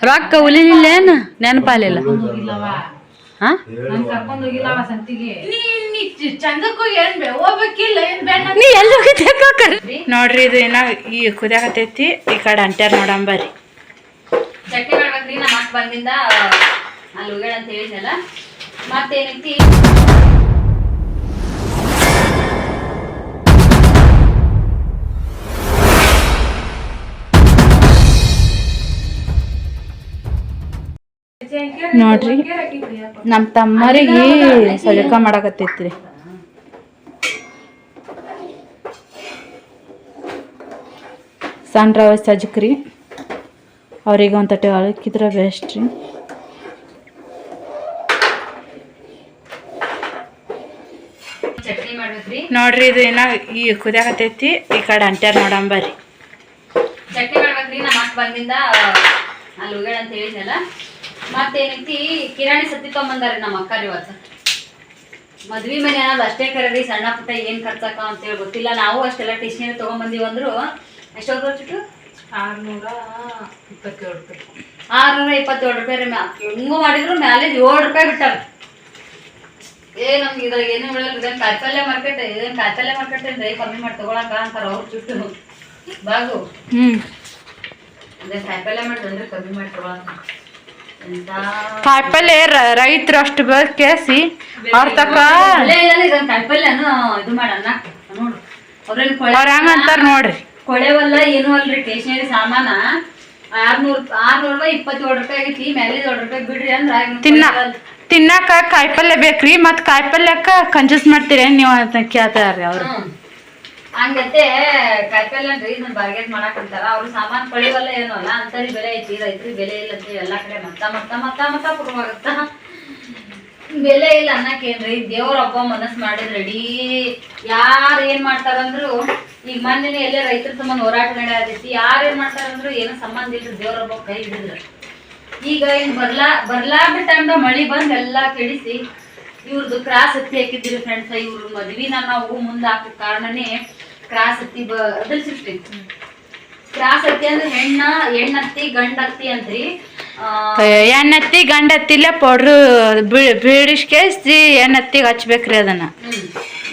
ರೊಕ್ಕ ಉಲಿಲಿಲ್ಲ ಏನು? ನೆನಪಾಲಿಲ್ಲ ಹೋಗಿಲ್ಲವ? ಹಾ ನನ್ ಕರ್ಕೊಂಡ್ ಹೋಗಿಲ್ಲವ ಸಂತಿಗೆ? ನೀ ಎಲ್ಲಿ ಹೋಗಿದ್ದೆ ನೋಡ್ರಿ ಇದು ಏನ ಈ ಕುದ್ಯಾಕತೈತಿ ಈ ಕಡೆ ಅಂಟ್ಯಾರ ನೋಡಂಬರಿ ಚಟ್ನಿ ಮಾಡ್ಬೇಕ್ರಿ ನಮ್ಮ ಅಕ್ಕ ಬಂದಿಂದ ಅಲ್ಲಿ ಹೋಗ್ಯಾಳ ಅಂತ ಹೇಳಿದ್ನಲ್ಲ. ಮತ್ತೇನೈತಿ? ನೋಡ್ರಿ ನಮ್ಮ ತಮ್ಮರಿಗೆ ಸಜಕ ಮಾಡಕತ್ತೈತ್ರಿ. ಸಣ್ಣ ರವೆ ಸಜ್ಕ್ರಿ, ಅವ್ರಿಗೆ ಒಂದು ತಟ್ಟೆ ಅಳಕಿದ್ರೆ ಬೆಸ್ಟ್ ರೀ. ನೋಡ್ರಿ, ಇದು ಏನ ಈ ಕುದಿಯಾಕತೈತಿ ಈ ಕಡೆ ಅಂಟ್ಯಾರ ನೋಡಂಬರಿ ಚಟ್ನಿ ಮಾಡ್ಬೇಕ್ರಿ, ನಮ್ಮ ಅಕ್ಕ ಬಂದಿಂದ ಅಲ್ಲಿ ಹೋಗ್ಯಾಳ ಅಂತ ಹೇಳಿದ್ನಲ್ಲ. ಮತ್ತೇನೈತಿ? ಕಿರಾಣಿ ಸತಿ ತೊಗೊಂಬಂದಾರಿ ನಮ್ಮ ಅಕ್ಕ ಇವತ್ತು. ಮದ್ವಿ ಮನೆ ಅನ್ನೋದು ಅಷ್ಟೇ ಕರೀರಿ ಸಣ್ಣ ಪುಟ್ಟ ಏನ್ ಖರ್ಚಾಕ ಅಂತ ಹೇಳಿ ಗೊತ್ತಿಲ್ಲ. ನಾವು ಅಷ್ಟೆಲ್ಲ ಟೇಷನರಿ ತೊಗೊಂಬಂದಿವಿ ಅಂದ್ರು. ಎಷ್ಟೊತ್ತು ಚಿಟ್ಟು ಆರ್ನೂರ ಇಪ್ಪತ್ತೇಳು ರೂಪಾಯಿ. ಆರ್ನೂರ ಇಪ್ಪತ್ತೇಳು ರೂಪಾಯಿ ರೀ ಮ್ಯಾ ಹೆಂಗು ಮಾಡಿದ್ರು ಮ್ಯಾಲೆ ಏಳು ರೂಪಾಯಿ ಬಿಟ್ಟಾರ. ಏ ನಮ್ಗೆ ಇದ್ರಾಗ ಏನು ಉಳಿಯಲ್ಲ ಇದೇನು ಕಾಯಿಪಲ್ಯ ಮಾರ್ಕೆಟ್ ಇದೇನು ಕಾಯಿಪಲ್ಯ ಮಾರ್ಕೆಟ್ ಏನ್ರಿ? ಕಮ್ಮಿ ಮಾಡಿ ತಗೊಳಕ ಅಂತಾರ ಅವ್ರು ಚುಟ್ಟು ಬಾಗು. ಹ್ಞೂ ಇದೇನು ಕಾಯಿಪಲ್ಯ ಮಾಡ್ದಂದ್ರೆ ಕಮ್ಮಿ ಮಾಡಿ ತಗೊಳಕ. ಕಾಯಿಪಲ್ಲೆ ರೈತರು ಅಷ್ಟು ಕೇಸಿ ಅವ್ರ ತಕ ಅವ್ರ ಹೆಂಗ ಅಂತಾರ ನೋಡ್ರಿ. ಕೊಳೆವಲ್ಲ ಏನು ಅಲ್ರಿ ಸ್ಟೇಷನರಿ ಸಾಮಾನ. ಆರ್ನೂರ್ ಆರ್ನೂರ ಇಪ್ಪತ್ತೇಳು ರೂಪಾಯಿ ಆಗೈತಿ ಮೇಲೆ ಏಳು ರೂಪಾಯಿ ಬಿಡ್ರಿ ಅಂದ್ರ ತಿನ್ನ ಕೊಳೆವಲ್ಲ. ತಿನ್ನಾಕ ಕಾಯಿಪಲ್ಯ ಬೇಕ್ರಿ ಮತ್ ಕಾಯಿಪಲ್ಯಕ್ಕ ಕಂಜೂಸ್ ಮಾಡ್ತೀರಿ ನೀವು ಅಂತ ಕೇಳ್ತಾರ್ರಿ ಅವ್ರು. ಹ್ಮ್. ಹಂಗತ್ತೆ ಕಾಯಿಪಲ್ಲೆ ಅಂದ್ರೆ ಇದನ್ನ ಬಾರ್ಗೇಟ್ ಮಾಡಕ್ ಅಂತಾರ. ಅವ್ರು ಸಾಮಾನ್ ಕೊಳಿವಲ್ಲ ಏನೋ ಅಲ್ಲ ಅಂತರಿ ಬೆಲೆ ಐತಿ ರೈತರಿಗೆ ಬೆಲೆ ಇಲ್ಲ ಅಂತ ಎಲ್ಲಾ ಕಡೆ ಮತ್ತ ಮತ್ತ ಮತ್ತ ಮತ್ತ ಪುರುವಾಗುತ್ತ ಬೆಲೆ ಇಲ್ಲ ಅನ್ನಕೇನ್ರಿ ದೇವ್ರ ಹಬ್ಬ ಮನಸ್ ರೆಡಿ ಯಾರು ಏನ್ ಮಾಡ್ತಾರಂದ್ರು, ಈಗ ಮೊನ್ನೆ ಎಲ್ಲೇ ರೈತರ ಸಂಬಂಧ ಹೋರಾಟ ನಡೆಯತೈತಿ ಯಾರು ಏನ್ ಮಾಡ್ತಾರಂದ್ರು ಏನೋ ಸಂಬಂಧ ಇಲ್ರಿ, ದೇವ್ರ ಹಬ್ಬ ಕೈ ಹಿಡಿದ್ರ. ಈಗ ಇನ್ ಬರ್ಲಾ, ಬರ್ಲಾರ್ದ ಟೈಮ್ದಾಗ ಮಳಿ ಬಂದ್ ಎಲ್ಲಾ ಕೆಡಿಸಿ ಇವ್ರದ್ದು ಕ್ರಾಸ್ ಹತ್ತಿ ಹಾಕಿದ್ರಿ ಫ್ರೆಂಡ್ಸ್ ಇವ್ರ ಮದ್ವಿನ ನಾವು ಮುಂದೆ ಹಾಕೋ ಕಾರಣನೇ ಕ್ರಾಸ್ ಹತ್ತಿ ಬ ಅದ್ರ ಸೃಷ್ಟಿ ಕ್ರಾಸ್ ಹತ್ತಿ ಅಂದ್ರೆ ಹೆಣ್ಣ ಹೆಣ್ಣತ್ತಿ ಗಂಡತ್ತಿ ಅಂತ್ರಿ. ಆ, ಎಣ್ಣೆತ್ತಿ ಗಂಡತ್ತಿಲ್ಲ ಪೌಡ್ರು ಬೀಡಿಸ್ಕೇಸಿ ಹೆಣ್ಣತ್ತಿಗೆ ಹಚ್ಬೇಕ್ರಿ ಅದನ್ನ.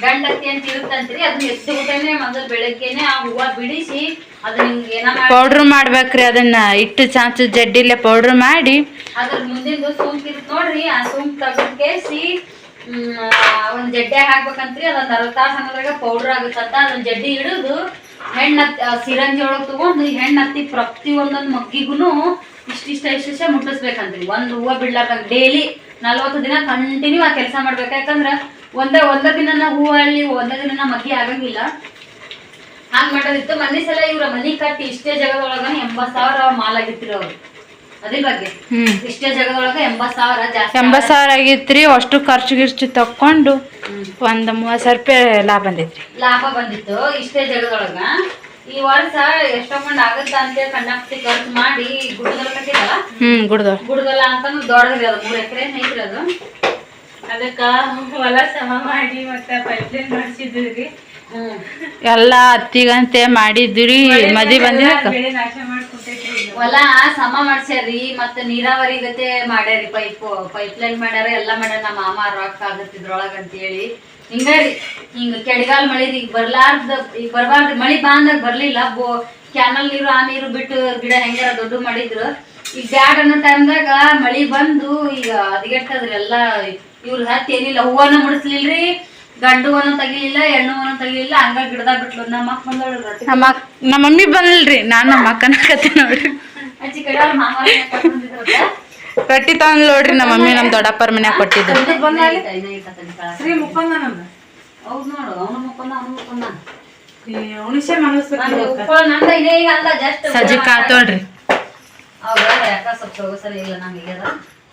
ಗಂಡತ್ತಿ ಅಂತ ಇರುತ್ತಂತ್ರಿ ಅದನ್ನ ಎತ್ತಿ ಊಟನೇ ಮೊದಲು ಬೆಳಗ್ಗೆನೆ ಆ ಹೂವ ಬಿಡಿಸಿ ಅದನ್ನ ಏನ ಪೌಡ್ರ್ ಮಾಡ್ಬೇಕ್ರಿ ಅದನ್ನ ಇಟ್ಟು ಚಾಂಚು ಜಡ್ಡಿಲೆ ಪೌಡ್ರ್ ಮಾಡಿ. ಅದ್ರ ಮುಂದಿಂದು ಸೋಂಕ್ ಇರುತ್ತೆ ನೋಡ್ರಿ ಆ ಸೋಂಕ್ ತಗೊಂಡ್ ಕೇಸಿ ಒಂದ್ ಜಡ್ಡೆ ಹಾಕ್ಬೇಕಂತ್ರಿ, ಅದೊಂದ್ ಅರ್ವತ್ತು ತಾಸು ಅನ್ನೋದ್ರಾಗ ಪೌಡರ್ ಆಗುತ್ತಂತ ಅದೊಂದು ಜಡ್ಡಿ ಹಿಡಿದು ಹೆಣ್ಣ ಸಿರಂಜಿ ಒಳಗೆ ತಗೊಂಡು ಹೆಣ್ಣು ಹೆಣ್ಣ ಹತ್ತಿ ಪ್ರತಿ ಒಂದೊಂದು ಮಗ್ಗಿಗೂ ಇಷ್ಟಿಷ್ಟ ಇಷ್ಟಿಷ್ಟ ಮುಟ್ಟಿಸ್ಬೇಕಂತ್ರಿ. ಒಂದು ಹೂವು ಬಿಡ್ಲಾಕ ಡೈಲಿ ನಲ್ವತ್ತು ದಿನ ಕಂಟಿನ್ಯೂ ಆ ಕೆಲಸ ಮಾಡ್ಬೇಕು. ಯಾಕಂದ್ರೆ ಒಂದೇ ಒಂದೇ ದಿನನ ಹೂವ ಅಲ್ಲಿ ಒಂದೇ ದಿನನ ಮಗ್ಗಿ ಆಗಂಗಿಲ್ಲ. ಹಂಗೆ ಮಾಡೋದಿತ್ತು. ಮನೆ ಸಲ ಇವ್ರ ಮನೆ ಕಟ್ಟಿ ಇಷ್ಟೇ ಜಾಗದೊಳಗ ಎಂಬತ್ತು ಸಾವಿರ ಮಾಲ್ ಆಗಿತ್ರಿ ಅವ್ರು ಇಷ್ಟೇ ಜಾಗದೊಳಗ ಎಂಬತ್ ಸಾವಿರ ಜಾಸ್ತಿ ಎಂಬತ್ತು ಸಾವಿರ ಆಗಿತ್ರಿ ಅಷ್ಟು ಖರ್ಚು ಗಿರ್ಚು ತಕ್ಕೊಂಡು ಒಂದು ಮೂವತ್ತು ಸಾವಿರ ರೂಪಾಯಿ ಲಾಭ ಬಂದೈತ್ರಿ. ಲಾಭ ಬಂದಿತ್ತು ಇಷ್ಟೇ ಜಾಗದೊಳಗ. ಈ ವರ್ಷ ಎಷ್ಟೊಂದ್ ಆಗತ್ತ ಅಂತ ಕಣ್ಣಾಕ್ತಿ ಖರ್ಚು ಮಾಡಿ ಗುಡ್ಗಲ್ ಕಟ್ಟಿದಲ್ಲ? ಹ್ಮ್ ಗುಡ್ಗಲ್ ಗುಡ್ದಲ್ಲ ಅಂತಂದು ದೊಡ್ಡದ್ರಿ ಅದು ಮೂರ್ ಎಕರೆ ಐತ್ರಿ ಅದು. ಅದಕ್ಕ ಹೊಲ ಸಮ ಮಾಡಿ ಮತ್ತ ಪೈಪ್ಲೈನ್ ಮಾಡಿಸಿದ್ರಿ ಹ್ಮ್. ಎಲ್ಲ ಹತ್ತಿಗಂತೆ ಮಾಡಿದ್ರಿ ಮದಿ ಬೆಳೆ ನಾಶ ಮಾಡ್ಕೊತೈತ್ರಿ ಹೊಲ ಸಮ ಮಾಡ್ಸ್ಯಾರಿ ಮತ್ತ ನೀರಾವರಿ ಗತೆ ಮಾಡ್ಯಾರಿ ಪೈಪ್ ಪೈಪ್ ಲೈನ್ ಮಾಡ್ಯಾರ, ಎಲ್ಲ ಮಾಡ್ಯಾರ. ನಮ್ಮ ಮಾಮ ರೊಕ್ಕ ಇದ್ರೊಳಗ ಅಂತೇಳಿ. ಹಿಂಗಾರಿ, ಹಿಂಗ ಕೆಡಗಾಲ್ ಮಳಿ ಈಗ ಬರ್ಲಾರ್ದ, ಈಗ ಬರ್ಬಾರ್ದು, ಮಳಿ ಬಾಂದಾಗ ಬರ್ಲಿಲ್ಲ. ಬೋ ಕ್ಯಾನಲ್ ನೀರು, ಆ ನೀರು ಬಿಟ್ಟು ಗಿಡ ಹೆಂಗಾರ ದೊಡ್ಡ ಮಾಡಿದ್ರು. ಈಗ ಬ್ಯಾಡ್ ಅನ್ನೋ ಟೈಮ್ದಾಗ ಮಳಿ ಬಂದು ಈಗ ಹದಗೆಟ್ಟದ್ರಿ ಎಲ್ಲಾ ಇವ್ರ ಹತ್ತಿ ಏನಿಲ್ಲ, ಹೂವನ್ನ ಮುಡಿಸ್ಲಿಲ್ರಿ. ಗಂಡುವನು ತೆಗಿಲಿಲ್ಲ ಹೆಣ್ಣುವನು ತೆಗಿಲಿಲ್ಲ ಹಂಗ ಗಿಡದಾಗ ಬಿಟ್ಲು. ನಮ್ಮ ಅಕ್ಕ ರೊಟ್ಟಿ ನಮ್ಮ ಮಮ್ಮಿ ಬಂದಲ್ರಿ ನಾನು ನಮ್ಮ ಅಕ್ಕನ ಕತೆ ನೋಡ್ರಿ. ಅಜ್ಜಿ ಕಡೆ ಅವ್ರ ಮಾಮ ಕರ್ಕೊಂಡಿದ್ರತ್ತ. ರೊಟ್ಟಿ ತಗೊಂಡ್ ನೋಡ್ರಿ ನಮ್ಮ ಮಮ್ಮಿ ನಮ್ಮ ದೊಡ್ಡಪ್ಪರ ಮನ್ಯಾಗ ಕೊಟ್ಟಿದ್ದು. ಶ್ರೀ ಮುಖಂದ ನಂದ. ಹೌದ್ ನೋಡು ಅವ್ನು ಮುಕ್ಕೊಂಡ ಅವ್ನು ಮುಕ್ಕೊಂಡ ಹುಣಸೆ ಮನಸ್ಬೇಕು ಉಪ್ಕೊಳ್ಳೋ ನಂದ ಇದೇ ಈಗ ಅಲ್ಲ ಜಸ್ಟ್ ಸಜ್ಜಿ ಕಾತೋಳ್ರಿ ಅವ್ರ ಯಾಕ ಸ್ವಲ್ಪ ಸೊಗಸರಿ ಇಲ್ಲ ನಂಗೆ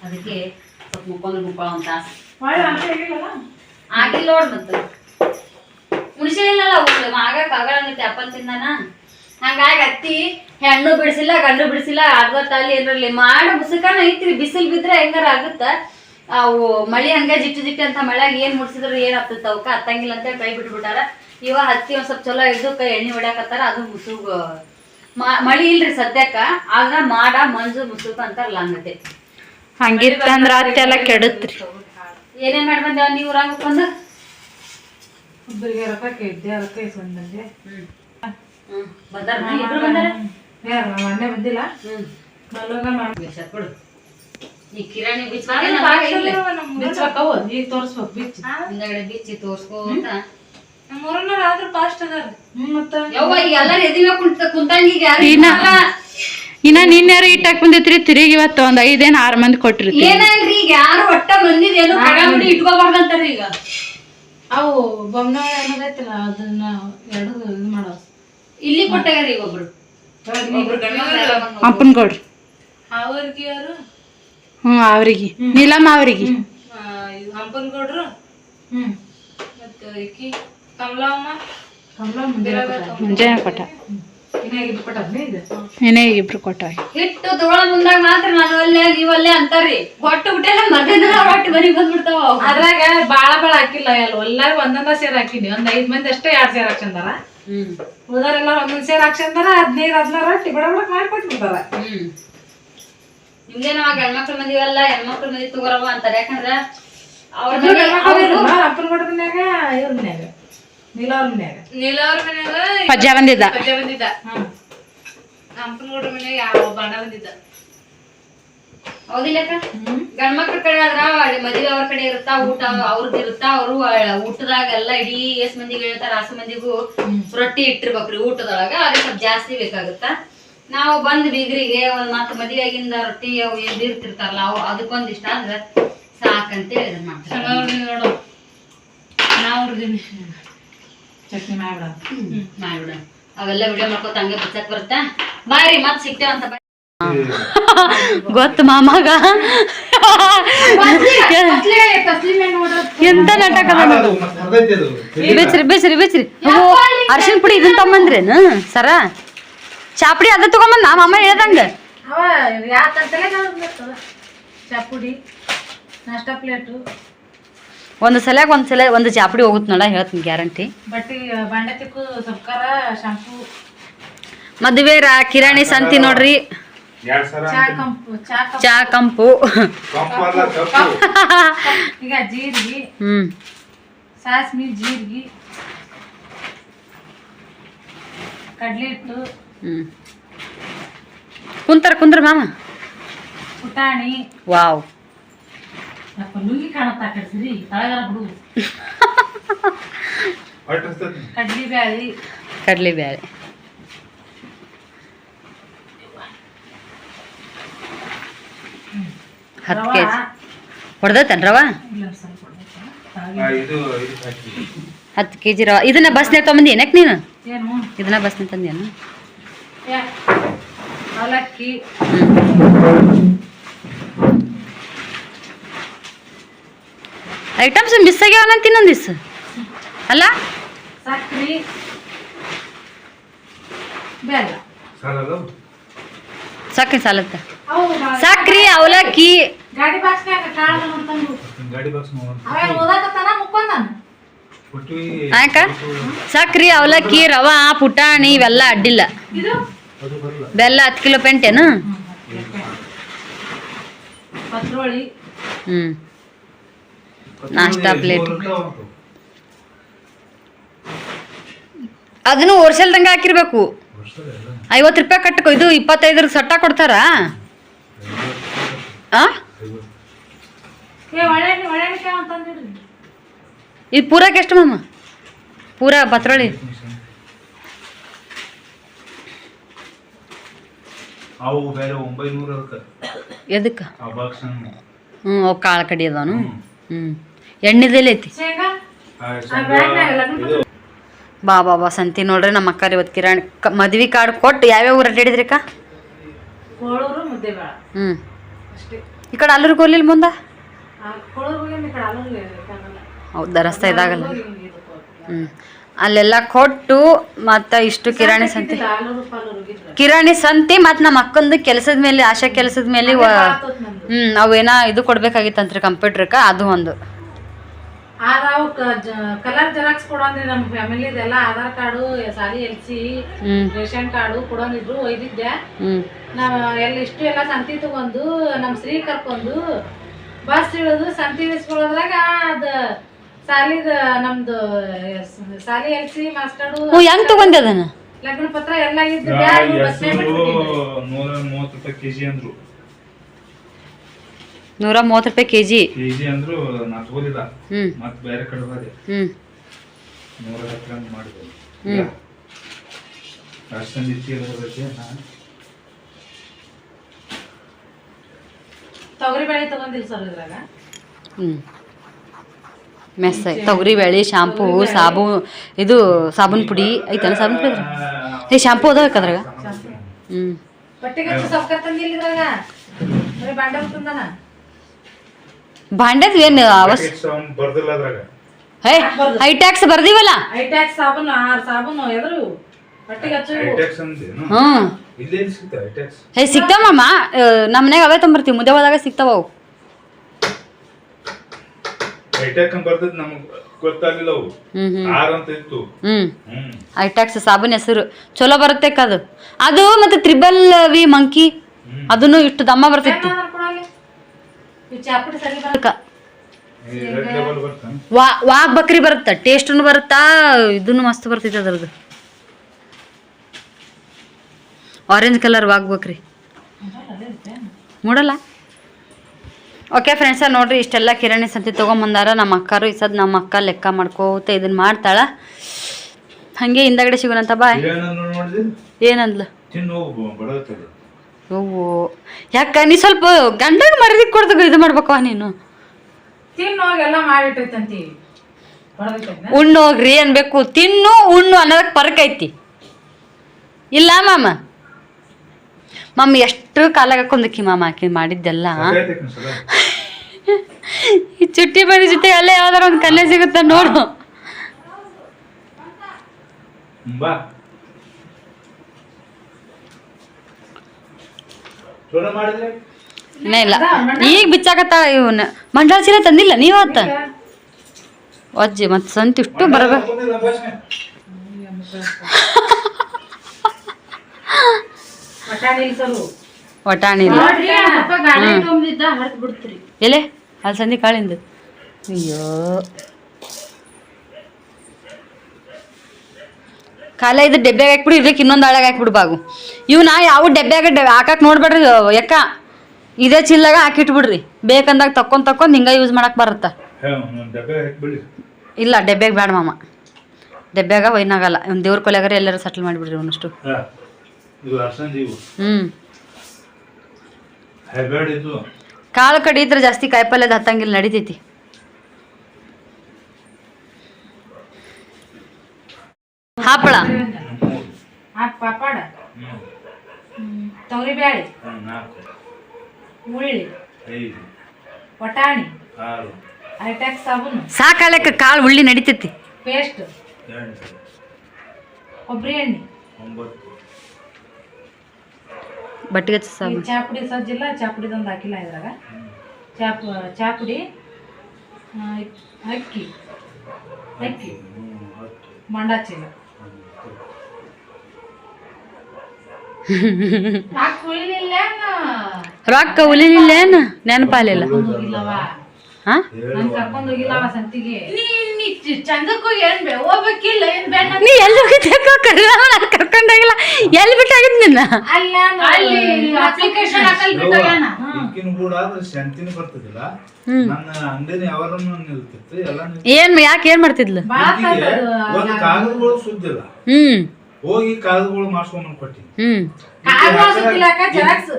ಅದಕ್ಕೆ ಸ್ವಲ್ಪ ಮುಕ್ಕೊಂಡ್ರೆ ಮುಕ್ಕೊಳ್ಳೋ ಅಂತ. ಆಸೆ ಆಗಿಲ್ಲ ನೋಡ್ ಮತ್ತೆ. ಇಲ್ಲಲ್ಲ ಆಗಕ್ ಆಗಂಗೈತಿ ಅಪ್ಪಲ್ ತಿಂದಾನ. ಹಂಗಾಗಿ ಅತ್ತಿ ಹೆಣ್ಣು ಬಿಡಿಸಿಲ್ಲ, ಗಂಡು ಬಿಡಿಸಿಲ್ಲ ತಾಲಿ ಏನ್ರಲ್ಲಿ ಮಾಡ ಮುಸುಕನ ಐತ್ರಿ ಬಿಸಿಲು ಬಿದ್ರೆ ಹೆಂಗಾರ ಆಗುತ್ತ? ಅವು ಮಳಿ ಹಂಗೆ ಜಿಟ್ಟು ಜಿಟ್ಟು ಅಂತ ಮಳ್ಯಾಗ ಏನ್ ಮುಡ್ಸಿದ್ರು ಏನ್ ಆಗ್ತದ ಅವಕ್ಕ? ಹತ್ತಂಗಿಲ್ಲ ಅಂತ ಕೈ ಬಿಟ್ಬಿಟ್ಟಾರ. ಇವ ಹತ್ತಿ ಒಂದ್ ಸ್ವಲ್ಪ ಚಲೋ ಇದ್ದು ಕೈ ಎಣ್ಣೆ ಹೊಡ್ಯಾಕತ್ತಾರ, ಅದು ಮುಸುಗು. ಮಳಿ ಇಲ್ರಿ ಸದ್ಯಕ್ಕ ಆಗ ಮಾಡ, ಮಂಜು ಮುಸುಕು ಅಂತಾರಲ್ಲ ಹಂಗತೆ. ಹಂಗಿತ್ತಂದ್ರ ಅತ್ತೆಲ್ಲ ಕೆಡುತ್ರಿ. ಏನೇನ್ ಮಾಡಿ ಬಂದೇವ? ನೀವು ರಂಗ ಬಂದು? ಒಬ್ಬರಿಗೆ ರೊಕ್ಕ ಕೇಳಿದ್ದೆ ರೊಕ್ಕ ಇಸ್ಕೊಂಡ್ ಬಂದೆ ಹ್ಞೂ ಹ್ಮ್. ಬಂದಾರ? ಇಬ್ರು ಬಂದಾರ? ಯಾರು ಮೊನ್ನೆ ಬಂದಿಲ್ಲ? ಹ್ಮ್. ಬಲ್ಲೋಗ ಮಾಡಿ ಈ ಕಿರಾಣಿ ಈಗ ತೋರಿಸ್ಬೇಕು ಬಿಚ್ಚಿ ಹಿಂದಗಡೆ ಬಿಚ್ಚಿ ತೋರ್ಸ್ಕೋತ ನಮ್ಮೂರನ್ನೋರು ಆದ್ರೂ ಫಾಸ್ಟ್ ಅದಾರ ಮತ್ತೆ? ಯವ್ವ ಈಗ ಎಲ್ಲಾರು ಎದಿವೆ ಕುಂತ ಕುಂತಂಗ ಈಗ ಯಾರು ಇನ್ನ. ಯಾರು ನಿನ್ನೆರು ಇಟ್ಟಾಕ್ ಬಂದಿತ್ರಿ? ತಿರುಗಿ ಇವತ್ತು ಒಂದ್ ಐದೇನ್ ಆರ್ ಮಂದಿ ಕೊಟ್ಟಿರ್ತೀವಿ ಏನಾಗ್ರಿ ಈಗ? ಯಾರು ಹೊಟ್ಟ ಬಂದಿದೇನು ಕಡಾಮಡಿ ಇಟ್ಕೋಬಾರ್ದಂತಾರ ಈಗ. ಅವು ಬೊಮ್ಮನ ಅನ್ನೋದೈತಲ್ಲ ಅದನ್ನ ಎರಡು ಇದು ಮಾಡೋ ಇಲ್ಲಿ ಕೊಟ್ಟಾಗ್ರಿ ಈಗ ಒಬ್ರು. ಯಾರೋ. ಅಪ್ಪನ್ ಕೊಡ್ರಿ ಅವ್ರಿಗೆ ಅವರು ಹ್ಮ್ ಅವ್ರಿಗೆ. ನೀಲಮ್ಮ ಅವ್ರಿಗೆ. ಹಂಪನ್ಗೌಡ್ರು. ಹ್ಮ್. ಮತ್ತೆ ಕಮಲಮ್ಮ. ಕಮಲಮ್ಮ ಮುಂಜಾನೆ ಕೊಟ್ಟ ಏನೇ ಇಬ್ರು ಹಿಟ್ಟು ತಗೊಳ ಮುಂದಾಗ ಮಾತ್ರ ನಾನು ಅಲ್ಲೇ ನೀವಲ್ಲೇ ಅಂತಾರ್ರಿ. ಹೊಟ್ಟು ಬಿಟ್ಟೆಲ್ಲ ಮಧ್ಯಾಹ್ನ ಹೊಟ್ಟು ಬರಿ ಬಂದ್ಬಿಡ್ತಾವ. ಅದ್ರಾಗ ಬಾಳ ಬಾಳ ಹಾಕಿಲ್ಲ ಎಲ್ಲ ಎಲ್ಲಾರು ಒಂದೊಂದ ಸೇರ್ ಹಾಕಿನಿ. ಒಂದ್ ಐದ್ ಮಂದಿ ಅಷ್ಟೇ ಎರಡ್ ಸೇರ್ ಹಾಕ್ಸಂದಾರ ಹ್ಮ್. ಉಳ್ದವ್ರೆಲ್ಲ ಒಂದೊಂದ್ ಸೇರ್ ಹಾಕ್ಸಂದಾರ ಹದಿನೈದು ಹದಿನಾರು ರೊಟ್ಟಿ ಬಡ ಬಡ ಮಾಡಿ ಕೊಟ್ಬಿಡ್ತಾರ. ಹ್ಮ್. ನಿಮ್ಗೆ ನಾವ್ ಗಂಡ್ಮಕ್ಳ ಮದಿವಲ್ಲ ಹೆಣ್ಮಕ್ಳ ಮದಿ ತಗೋರವ ಅಂತಾರೆ. ಯಾಕಂದ್ರ ಅವ್ರ ಮನೆ ಅಪ್ಪನ ಮನ್ಯಾಗ ಇವ್ರ ಮನ್ಯಾಗ. ನೀಲವ್ರ ಮನ್ಯಾಗ ನೀಲವ್ರ ಮನ್ಯಾಗ ಪಜ್ಜ ಬಂದಿದ್ದ. ಪಜ್ಜ ಬಂದಿದ್ದ ಅಪ್ಪನ ಕೊಡ ಮನ್ಯಾಗ ಯಾವ ಬಣ್ಣ ಬಂದಿದ್ದ. ಹೌದಿಲ್ಲಕ್ಕ ಗಂಡ್ಮಕ್ಳ ಕಡೆ ಆದ್ರ ಮದುವೆ ಅವ್ರ ಕಡೆ ಇರುತ್ತಾ ಊಟ ಅವ್ರದ್ದು ಇರುತ್ತಾ ಅವರು ಊಟದಾಗ ಎಲ್ಲ ಇಡೀ ಎಷ್ಟ್ ಮಂದಿಗೆ ಹೇಳ್ತಾರ ಆಸು ಮಂದಿಗೂ ರೊಟ್ಟಿ ಇಟ್ಟಿರ್ಬೇಕ್ರಿ ಊಟದೊಳಗ ಅದು ಸ್ವಲ್ಪ ಜಾಸ್ತಿ ಬೇಕಾಗುತ್ತ. ನಾವು ಬಂದ್ ಬೀಗ್ರಿಗೆ ಒಂದ್ ಮತ್ತೆ ಮದುವೆ ಆಗಿಂದ ರೊಟ್ಟಿ ಅವು ಎದ್ದಿರ್ತಿರ್ತಾರಲ್ಲ ಅವು ಅದಕ್ಕೊಂದಿಷ್ಟ ಅಂದ್ರೆ ಸಾಕಂತೇಳಿ ಹೇಳಿದ್ರು ಮಾಡ್ತಾರೆ. ನೋಡು. ನಾವು ಚಟ್ನಿ ಮಾಡ್ಬಿಡ ಮಾಡ್ಬಿಡ ಅವೆಲ್ಲ ವಿಡಿಯೋ ಮಾಡ್ಕೊತ ಹಂಗೆ ಬಚ್ಚಕ್ ಬರುತ್ತಾ? ಬಾರಿ ಮತ್ ಸಿಗ್ತೇವಂತ ಅಂತ ಗೊತ್ತು ಮಾಮಾಗ. ಎಂತ ನಾಟಕ. ಬೇಚ್ರಿ ಬೇಚ್ರಿ ಬೇಚ್ರಿ. ಅರ್ಶಿನ ಪುಡಿ ಇದನ್ನ ತಗೊಂಬಂದ್ರೇನು ಸರ? ಚಾಪುಡಿ ಅದ ತಗೊಂಬಂದ ಮಾಮ ಹೇಳ್ದಂಗ. ಚಾಪುಡಿ ನಾಷ್ಟ ಪ್ಲೇಟು ಒಂದು ಸಲ ಒಂದ್ ಸಲ ಒಂದು ಚಾಪಡಿ ಹೋಗುತ್ತೆ ನೋಡ ಹೇಳ್ತೀನಿ ಗ್ಯಾರಂಟಿ. ಬಟ್ಟಿ ಬಾಂಡೆ ತಿಕ್ಕು ಸಬ್ಕಾರ ಶಾಂಪೂ ಮದುವೆ ರಾ ಕಿರಾಣಿ ಸಂತಿ ನೋಡ್ರಿ. ಚಾ ಕಂಪು ಹ್ಮ್. ಸಾಸ್ಮಿ ಜೀರಿಗೆ. ಕಡ್ಲಿ ಹಿಟ್ಟು ಹ್ಮ್. ಕುಂತಾರ ಕುಂದ್ರ ಮಾಮ? ಪುಟಾಣಿ. ವಾವ್. ಲುಂಗಿ ಕಾಣತ್ತ ಕಡ್ಸಿರಿ ತಳಗಾರ ಬಿಡು. ಕಡ್ಲಿ ಬ್ಯಾಳಿ. ಕಡ್ಲಿ ಬ್ಯಾಳಿ. ಹತ್ತು ಕೆ ಜಿ ಹೊಡೆದೈತೇನ್ ರವ? ಇಲ್ಲ ಸ್ವಲ್ಪ ಹೊಡ್ದೈತೆ. ಆ, ಇದು ಇದು ಹಾಕಿ. ಹತ್ತು ಕೆ ಜಿ ರವ. ಇದನ್ನ ಬಸ್ನಾಗ ತೊಗೊಂಬಂದಿ ಏನಕ್ಕೆ ನೀನು? ಏನು? ಇದನ್ನ ಬಸ್ನ್ಯಾಗ ತಂದೇನು ಯಾ, ಅವಲಕ್ಕಿ. ಐಟಮ್ಸ್ ಮಿಸ್ ಆಗ್ಯಾವನಂತ ಇನ್ನೊಂದು ದಿವಸ? ಅಲ್ಲ? ಸಕ್ರಿ. ಬೆಲ್ಲ? ಸಕ್ರಿ ಸಾಲತ್ತ? ಸಕ್ರಿ ಅವಲಕ್ಕಿ. ಗಾಡಿ ಕಾಳು ಬಾಕ್ಸ್ ಅವೇ ಓದಾಕತ್ತಾನ? ಆಯ್ಕ ಸಕ್ರಿ ಅವಲಕ್ಕಿ ರವಾ ಪುಟಾಣಿ ಇವೆಲ್ಲ ಅಡ್ಡಿಲ್ಲ. ಇದು? ಅದು ಬರಲ್ಲ. ಬೆಲ್ಲ ಹತ್ತು ಕಿಲೋ ಪೆಂಟೇನು? ಪತ್ರೋಳಿ. ಹ್ಞೂ ನಾಷ್ಟಾ ಪ್ಲೇಟ್. ಅದನ್ನು ಹೋಲ್ಸೇಲ್ದಂಗೆ ಹಾಕಿರ್ಬೇಕು. ಐವತ್ತು ರೂಪಾಯಿ ಕಟ್ಟಕೊ ಇದು ಇಪ್ಪತ್ತೈದರ ಸಟ್ಟ ಕೊಡ್ತಾರಾ? ಇದು ಪೂರಕ್ಕೆ ಎಷ್ಟು ಮಾಮ? ಪೂರ ಅದಕ್ಕೆ ಎದಕ್ಕೆ? ಹ್ಞೂ ಅವು ಕಾಳು ಕಡಿ ಅದಾವನು. ಹ್ಞೂ ಎಣ್ಣೆದೆಲ್ಲ ಐತಿ. ಶೇಂಗಾ? ಇದು. ಬಾ ಬಾ ಬಾ ಸಂತಿ ನೋಡ್ರಿ ನಮ್ಮ ಅಕ್ಕಾರ ಇವತ್ತು ಕಿರಾಣಿ ಕ ಮದ್ವೆ ಕಾರ್ಡ್ ಕೊಟ್ಟು ಯಾವ್ಯಾವ ಊರು ಅಡ್ಡಾಡಿದ್ರಿ ಅಕ್ಕ? ಹ್ಞೂ ಅಷ್ಟೇ. ಈ ಕಡೆ ಅಲ್ಲೂರಿಗೆ ಹೋಗ್ಲಿಲ್ಲ ಮುಂದೆ? ಹೌದಾ ರಸ್ತೆ ಇದಾಗಲ್ಲ. ಹ್ಞೂ ಅಲ್ಲೆಲ್ಲ ಕೊಟ್ಟು ಮತ್ತು ಇಷ್ಟು ಕಿರಾಣಿ ಸಂತಿ. ಕಿರಾಣಿ ಸಂತಿ ಮತ್ತು ನಮ್ಮ ಅಕ್ಕಂದು ಕೆಲಸದ ಮೇಲೆ ಆಶಾ ಕೆಲಸದ ಮೇಲೆ ಹ್ಞೂ ಅವೇನ ಇದು ಕೊಡ್ಬೇಕಾಗಿತ್ತಂತ್ರಿ ಕಂಪ್ಯೂಟ್ರಕ್ಕೆ ಅದು ಒಂದು. ಆದ ಅವು ಕಲರ್ ಜೆರಾಕ್ಸ್ ಕೊಡೋನ್ರಿ ನಮ್ಮ ಫ್ಯಾಮಿಲಿದೆಲ್ಲ ಆಧಾರ್ ಕಾರ್ಡು ಸಾಲಿ ಎಲ್ಸಿ ಸಿ ರೇಷನ್ ಕಾರ್ಡು ಕೊಡೋನಿದ್ರು ಒಯ್ದಿದ್ದೆ. ನಾವು ಎಲ್ಲ ಇಷ್ಟು ಎಲ್ಲ ಸಂತಿ ತಗೊಂಡು ನಮ್ ಶ್ರೀ ಕರ್ಕೊಂಡು ಬಸ್ ಇಳಿದು ಸಂತಿ ಇಳಿಸ್ಕೊಳ್ಳೋದ್ರಾಗ ಅದ ಸಾಲಿದ ನಮ್ದು ಸ- ಸಾಲಿ ಎಲ್ಸಿ ಮಾಸ್ಟರ್ಡು ಹ್ಞೂ ಹೆಂಗ್ ತಗೊಂಡೆ ಅದನ್ನ? ಲಗ್ನ ಪತ್ರ ಎಲ್ಲ ಇದ್ದು ಬ್ಯಾಗ್ ನೂರ ಮೂವತ್ತು ರೂಪಾಯಿ ಕೆಜಿ ಅಂದ್ರು. ನೂರ ಮೂವತ್ತು ರೂಪಾಯಿ ಕೆ ಜಿ ಕೆಜಿ ಅಂದ್ರು ನಾ ತಗೋಲಿಲ್ಲ ಹ್ಮ್. ಮತ್ ಬೇರೆ ಕಡೆ ಹೋದೆ. ಹ್ಮ್. ನೂರ ಹತ್ತು ಹಂಗ್ ಮಾಡಿದೆ. ಹ್ಮ್. ಅಷ್ಟೊಂದು ಇತ್ತಿ ಬರ್ತೈತಿ ತೊಗರಿ ಬೇಳೆ ತಗೊಂಡಿಲ್ಲ ಸರ್ ಇದ್ರಾಗ? ಹ್ಮ್. ಮೆಸ್ ತೊಗರಿ ಬೇಳೆ ಶಾಂಪೂ ಸಾಬೂ ಇದು ಸಾಬೂನ್ ಪುಡಿ ಐತಲ್ಲ ಸಾಬೂನ್ ಪುಡಿ? ಏ ಶಾಂಪೂ ಅದಾವ ಅದ್ರಾಗ? ಹ್ಮ್. ಬಟ್ಟೆಗೆ ತಂದಿಲ್ಲ ಇದ್ರಾಗ? ಬರೀ ಬಾಂಡೆ ತಂದನ ಭಾಂಡೆದ್ ಏನು ಅವಸ್ ಹೇ ಹೈಟ್ಯಾಕ್ಸ್ ಬರ್ದಿವಲ್ಲ? ಸಾಬೂನು ಆರು ಸಾಬೂನು ಎದ್ರು ಹಚ್ಚು. ಹ್ಮ್ ಹೇ ಸಿಗ್ತಾವಮ್ಮ ನಮ್ಮ ಮನ್ಯಾಗ ಅವೇ ತಂಬರ್ತೀವಿ. ಮುದ್ದೆ ಹೋದಾಗ ಸಿಗ್ತಾವ ಅವು. ನಮಗ್ ಗೊತ್ತಾಗಿಲ್ಲ ಅವು. ಹ್ಮ್ ಹ್ಮ್. ಆರ್ ಅಂತ ಇತ್ತು. ಹ್ಮ್. ಹ್ಮ್. ಐಟ್ಯಾಕ್ಸ್ ಸಾಬೂನ್ ಹೆಸರು. ಚಲೋ ಬರುತ್ತೆ ಅದು ಅದು ಮತ್ತೆ ತ್ರಿಬಲ್ ವಿ ಮಂಕಿ. ಅದನ್ನು ಇಷ್ಟು ದಮ್ಮ ಬರ್ತಿತ್ತು. ವಾ ವಾಗ್ ಬಕ್ರಿ ಬರುತ್ತ? ಟೇಸ್ಟ್ ಬರುತ್ತಾ? ಇದನ್ನು ಮಸ್ತ್ ಬರ್ತೈತೆ ಅದ್ರದ್ದು. ಆರೆಂಜ್ ಕಲರ್ ವಾಗ್ ಬಕ್ರಿ. ನೋಡಲ್ಲ ಓಕೆ ಫ್ರೆಂಡ್ಸ ನೋಡ್ರಿ ಇಷ್ಟೆಲ್ಲ ಕಿರಾಣಿ ಸಂತಿ ತೊಗೊಂಬಂದಾರ ನಮ್ಮ ಅಕ್ಕಾರು. ಈ ಸದ್ ನಮ್ಮ ಅಕ್ಕ ಲೆಕ್ಕ ಮಾಡ್ಕೋತ ಇದನ್ನ ಮಾಡ್ತಾಳ. ಹಂಗೆ ಹಿಂದಗಡೆ ಸಿಗೋಣಂತ ಬಾಯ್ ಏನಂದ್ಲು ಓ ಯಾಕ ನೀ ಸ್ವಲ್ಪ ಗಂಡನ ಮರದಿ ಕೊಡ್ದಾಗ ಇದು ಮಾಡ್ಬೇಕವ ನೀನು? ಉಣ್ಣು ಹೋಗ್ರಿ ಅನ್ಬೇಕು. ತಿನ್ನು ಉಣ್ಣು ಅನ್ನೋದಕ್ಕೆ ಪರಕ್ ಐತಿ. ಇಲ್ಲ ಮಾಮ. ಮಮ್ಮ ಎಷ್ಟು ಕಾಲಾಗ ಹಾಕೊಂದಕ್ಕಿ ಮಾಮ ಆಕಿ ಮಾಡಿದ್ದೆಲ್ಲ? ಈ ಚುಟ್ಟಿ ಬಂದ ಜೊತೆ ಅಲ್ಲೇ ಯಾವ್ದಾರ ಒಂದು ಕಲ್ಲೆ ಸಿಗುತ್ತೆ ನೋಡು ಬಾ ಚಲೋ ಮಾಡಿದ್ರೆ ಇನ್ನೇ ಇಲ್ಲ. ಈಗ ಬಿಚ್ಚಾಕತ್ತ ಇವನ್ನ. ಮಂಡಳ ಚೀಲ ತಂದಿಲ್ಲ ನೀವತ್ತ ಅಜ್ಜಿ ಮತ್ತೆ ಸಂತ ಇಷ್ಟು ಬರಬೇಕು ವಟಾಣಿ ಒಟಾಣಿ ಇಲ್ಲ. ಎಲೆ ಅಲ್ಲಿ ಸಂಧಿ ಕಾಳಿಂದ. ಅಯ್ಯೋ. ಕಾಲ ಇದು ಹಾಕಿ ಹಾಕ್ಬಿಡು ಇರ್ಲಿಕ್ಕೆ ಇನ್ನೊಂದು ಆಳಾಗ ಹಾಕ್ಬಿಡು ಬಾಗು. ನಾ ಯಾವ ಡೆಬ್ಬೆಗೆ ಡೆ ಹಾಕಕ್ ನೋಡ್ಬೇಡ್ರಿ ಯಾಕ ಇದೇ ಚಿಲ್ಲಾಗ ಹಾಕಿಟ್ಬಿಡ್ರಿ. ಬೇಕಂದಾಗ ತಕ್ಕೊಂಡ್ ತಕ್ಕೊಂಡ್ ಹಿಂಗ ಯೂಸ್ ಮಾಡಕ್ ಬರುತ್ತ. ಇಲ್ಲ ಡೆಬ್ಬೆಗೆ ಬೇಡ ಮಾಮ. ಡೆಬ್ಬೆಗ ಒಯ್ನಾಗಲ್ಲ ಒಂದು ದೇವ್ರ ಕೊಲೆಗಾರ ಎಲ್ಲರೂ ಸೆಟ್ಲ್ ಮಾಡಿಬಿಡ್ರಿ ಅವನಷ್ಟು ಹ್ಞೂ ಕಾಳು ಕಡಿ ಇದ್ರೆ ಜಾಸ್ತಿ ಕಾಯಿಪಲ್ಯದ ಹತ್ತಂಗಿಲ್ಲ ನಡಿತೈತಿ. ಹಾಕ್ ಪಾಪಾಡ. ತೊಗರಿ ಬ್ಯಾಳಿ. ಉಳ್ಳಿ ಬಟಾಣಿ ಐಟ್ಯಾಕ್ಸ್ ಸಾಬೂನು. ಸಾಕಾಳಕ್ಕೆ ಕಾಳು ಉಳ್ಳಿ ನಡಿತೈತಿ. ಪೇಸ್ಟ್. ಕೊಬ್ಬರಿ ಎಣ್ಣೆ. ಬಟ್ಟಿಗೆ ಒಂಬತ್ತು ಈ ಸಾಬು ಚಾಪುಡಿ ಸಜ್ಜಿಲ್ಲ ಚಾಪುಡಿದೊಂದು ಹಾಕಿಲ್ಲ ಇದ್ರಾಗ. ಚಾಪ ಚಾಪುಡಿ ಅಕ್ಕಿ. ಅಕ್ಕಿ. ಹ್ಮ್, ಹತ್ತು ಮಂಡ ಚೀಲ ಹನ್ನೊಂದು. ನಾಲ್ಕು ಉಳಿಲಿಲ್ಲ ರೊಕ್ಕ ಉಲಿಲಿಲ್ಲ ಏನು? ನೆನಪಾಲಿಲ್ಲ ಹೋಗಿಲ್ಲವ? ಹಾ ನನ್ ಕರ್ಕೊಂಡ್ ಹೋಗಿಲ್ಲವ ಸಂತಿಗೆ? ನೀ ಎಲ್ಲಿ ಹೋಗಿದ್ದಕ್ಕ ಕರ್ಕೊಂಡೋಗಿಲ್ಲ ಎಲ್ಲಿ ಬಿಟ್ಟಾಗಿದ್ ನಿನ್ನ. ಏನ್ ಯಾಕೆ ಏನ್ ಮಾಡ್ತಿದ್ಲು? ಹ್ಮ್. ಹೋಗಿ ಕಾಗದಗಳು ಮಾಡ್ಸ್ಕೊಂಡ್ ಕೊಟ್ಟಿ. ಹ್ಮ್. ಜೆರಾಕ್ಸ್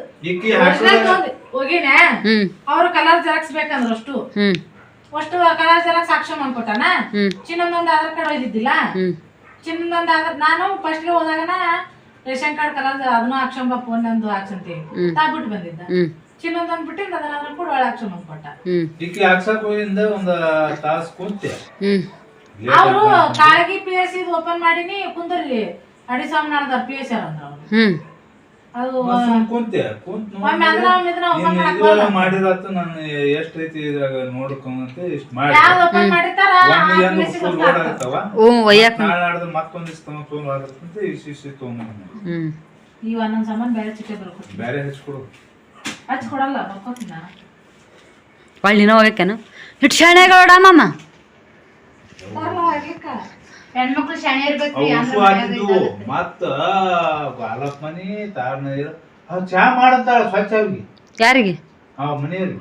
ಹೋಗಿನ. ಅವ್ರ ಕಲರ್ ಜೆರಾಕ್ಸ್ ಬೇಕಂದ್ರ ಅಷ್ಟು ಹ್ಮ್ ಅಷ್ಟು ಕಲರ್ ಜೆರಾಕ್ಸ್ ಸಾಕ್ಷ್ಯ ಮಾಡ್ಕೊಟ್ಟಾನ ಚಿನ್ನೊಂದೊಂದು ಆಧಾರ್ ಕಾರ್ಡ್ ಒಯ್ದಿದ್ದಿಲ್ಲ ಹ್ಮ್. ಚಿನ್ನೊಂದು ಆಧಾರ್ ನಾನು ಫಸ್ಟ್ ಹೋದಾಗನ ರೇಷನ್ ಕಾರ್ಡ್ ಕಲರ್ ಅದನ್ನು ಆಕ್ಷನ್ ಫೋನ್ ನಂದು ಆಕ್ಷನ್ ಹ್ಮ್. ತಾ ಬಿಟ್ಟು ಬಂದಿದ್ದ. ಹ್ಮ್. ಚಿನ್ನೊಂದೊಂದು ಬಿಟ್ಟಿಂದ ಅದನ್ನ ಕೂಡ ಒಳ ಹಾಕ್ಸೊಂಡ್ ಬಂದ್ಕೊಟ್ಟ ಇಕ್ಕಿ ಹಾಕ್ಸಕ್ ಹೋಗಿಂದ ಒಂದ ತಾಸ್ ಕುಂತೆ. ಅವರು ಕಾಳಗಿ ಪಿ ಎಸ್ ಇದು ಓಪನ್ ಮಾಡಿನಿ ಕುಂದರ್ಲಿ. ಅಡಿ ಸಾಮಾನು ಪಿ ಎಸ್ ಆರ್ ಅಂದ್ರ ಅವ್ರು ಹ್ಮ್. ಅದು ಮತ್ತ್ ಸುಮ್ ಕುಂತೆ ಕುಂತ್ ಒಮ್ಮೆ ಅದ್ರ ಒಮ್ಮೆ ಇದ್ರ ಮಾಡಕ್ ಬರಲ್ಲ. ಮಾಡಿರಾತು ನಾನು ಎಷ್ಟ್ ರೀತಿ ಇದ್ರಾಗ ನೋಡ್ಕೊಂತ ಇಷ್ಟ ಮಾಡಿ ಯಾವ್ದು ಓಪನ್ ಮಾಡಿರ್ತಾರ ಒಂದ್ ಏನು ಫುಲ್ ರೋಡ್. ಆಗ್ತಾವ ಒಯ್ಯಾಕ ತೊಗೊಂಡ್ ಹೋದ್ರಂತ ಇಶ್ ಸಂಬಂಧ ಬೇರೆ ಚಿಟ್ಟೆ ಬರ್ಕೊತೀನಿ ಬೇರೆ ಹಚ್ಕೊಡು ಹಚ್ ಕೊಡಲ್ಲ ಬರ್ಕೋತೀನಿ ನಾ ಒಳ್ಳೆ ನೀನು ಹೋಗ್ಯಾಕೇನು ಇಟ್ಟು ಶಾಣೆಗಳೋಡ ಮಾಮ. ಹೆಣ್ಮಕ್ಳು ಶಾಣೆ ಇರ್ಬೇಕ್ರಿ ಉಪ್ಪು ಹಾಕಿದ್ವು. ಮತ್ತ ಅವ್ ಚಾ ಮಾಡಂತಾಳ ಸ್ವಚ್ಛ ಆಗಿ ಯಾರಿಗೆ? ಅವ್ ಮನೆಯವ್ರಿ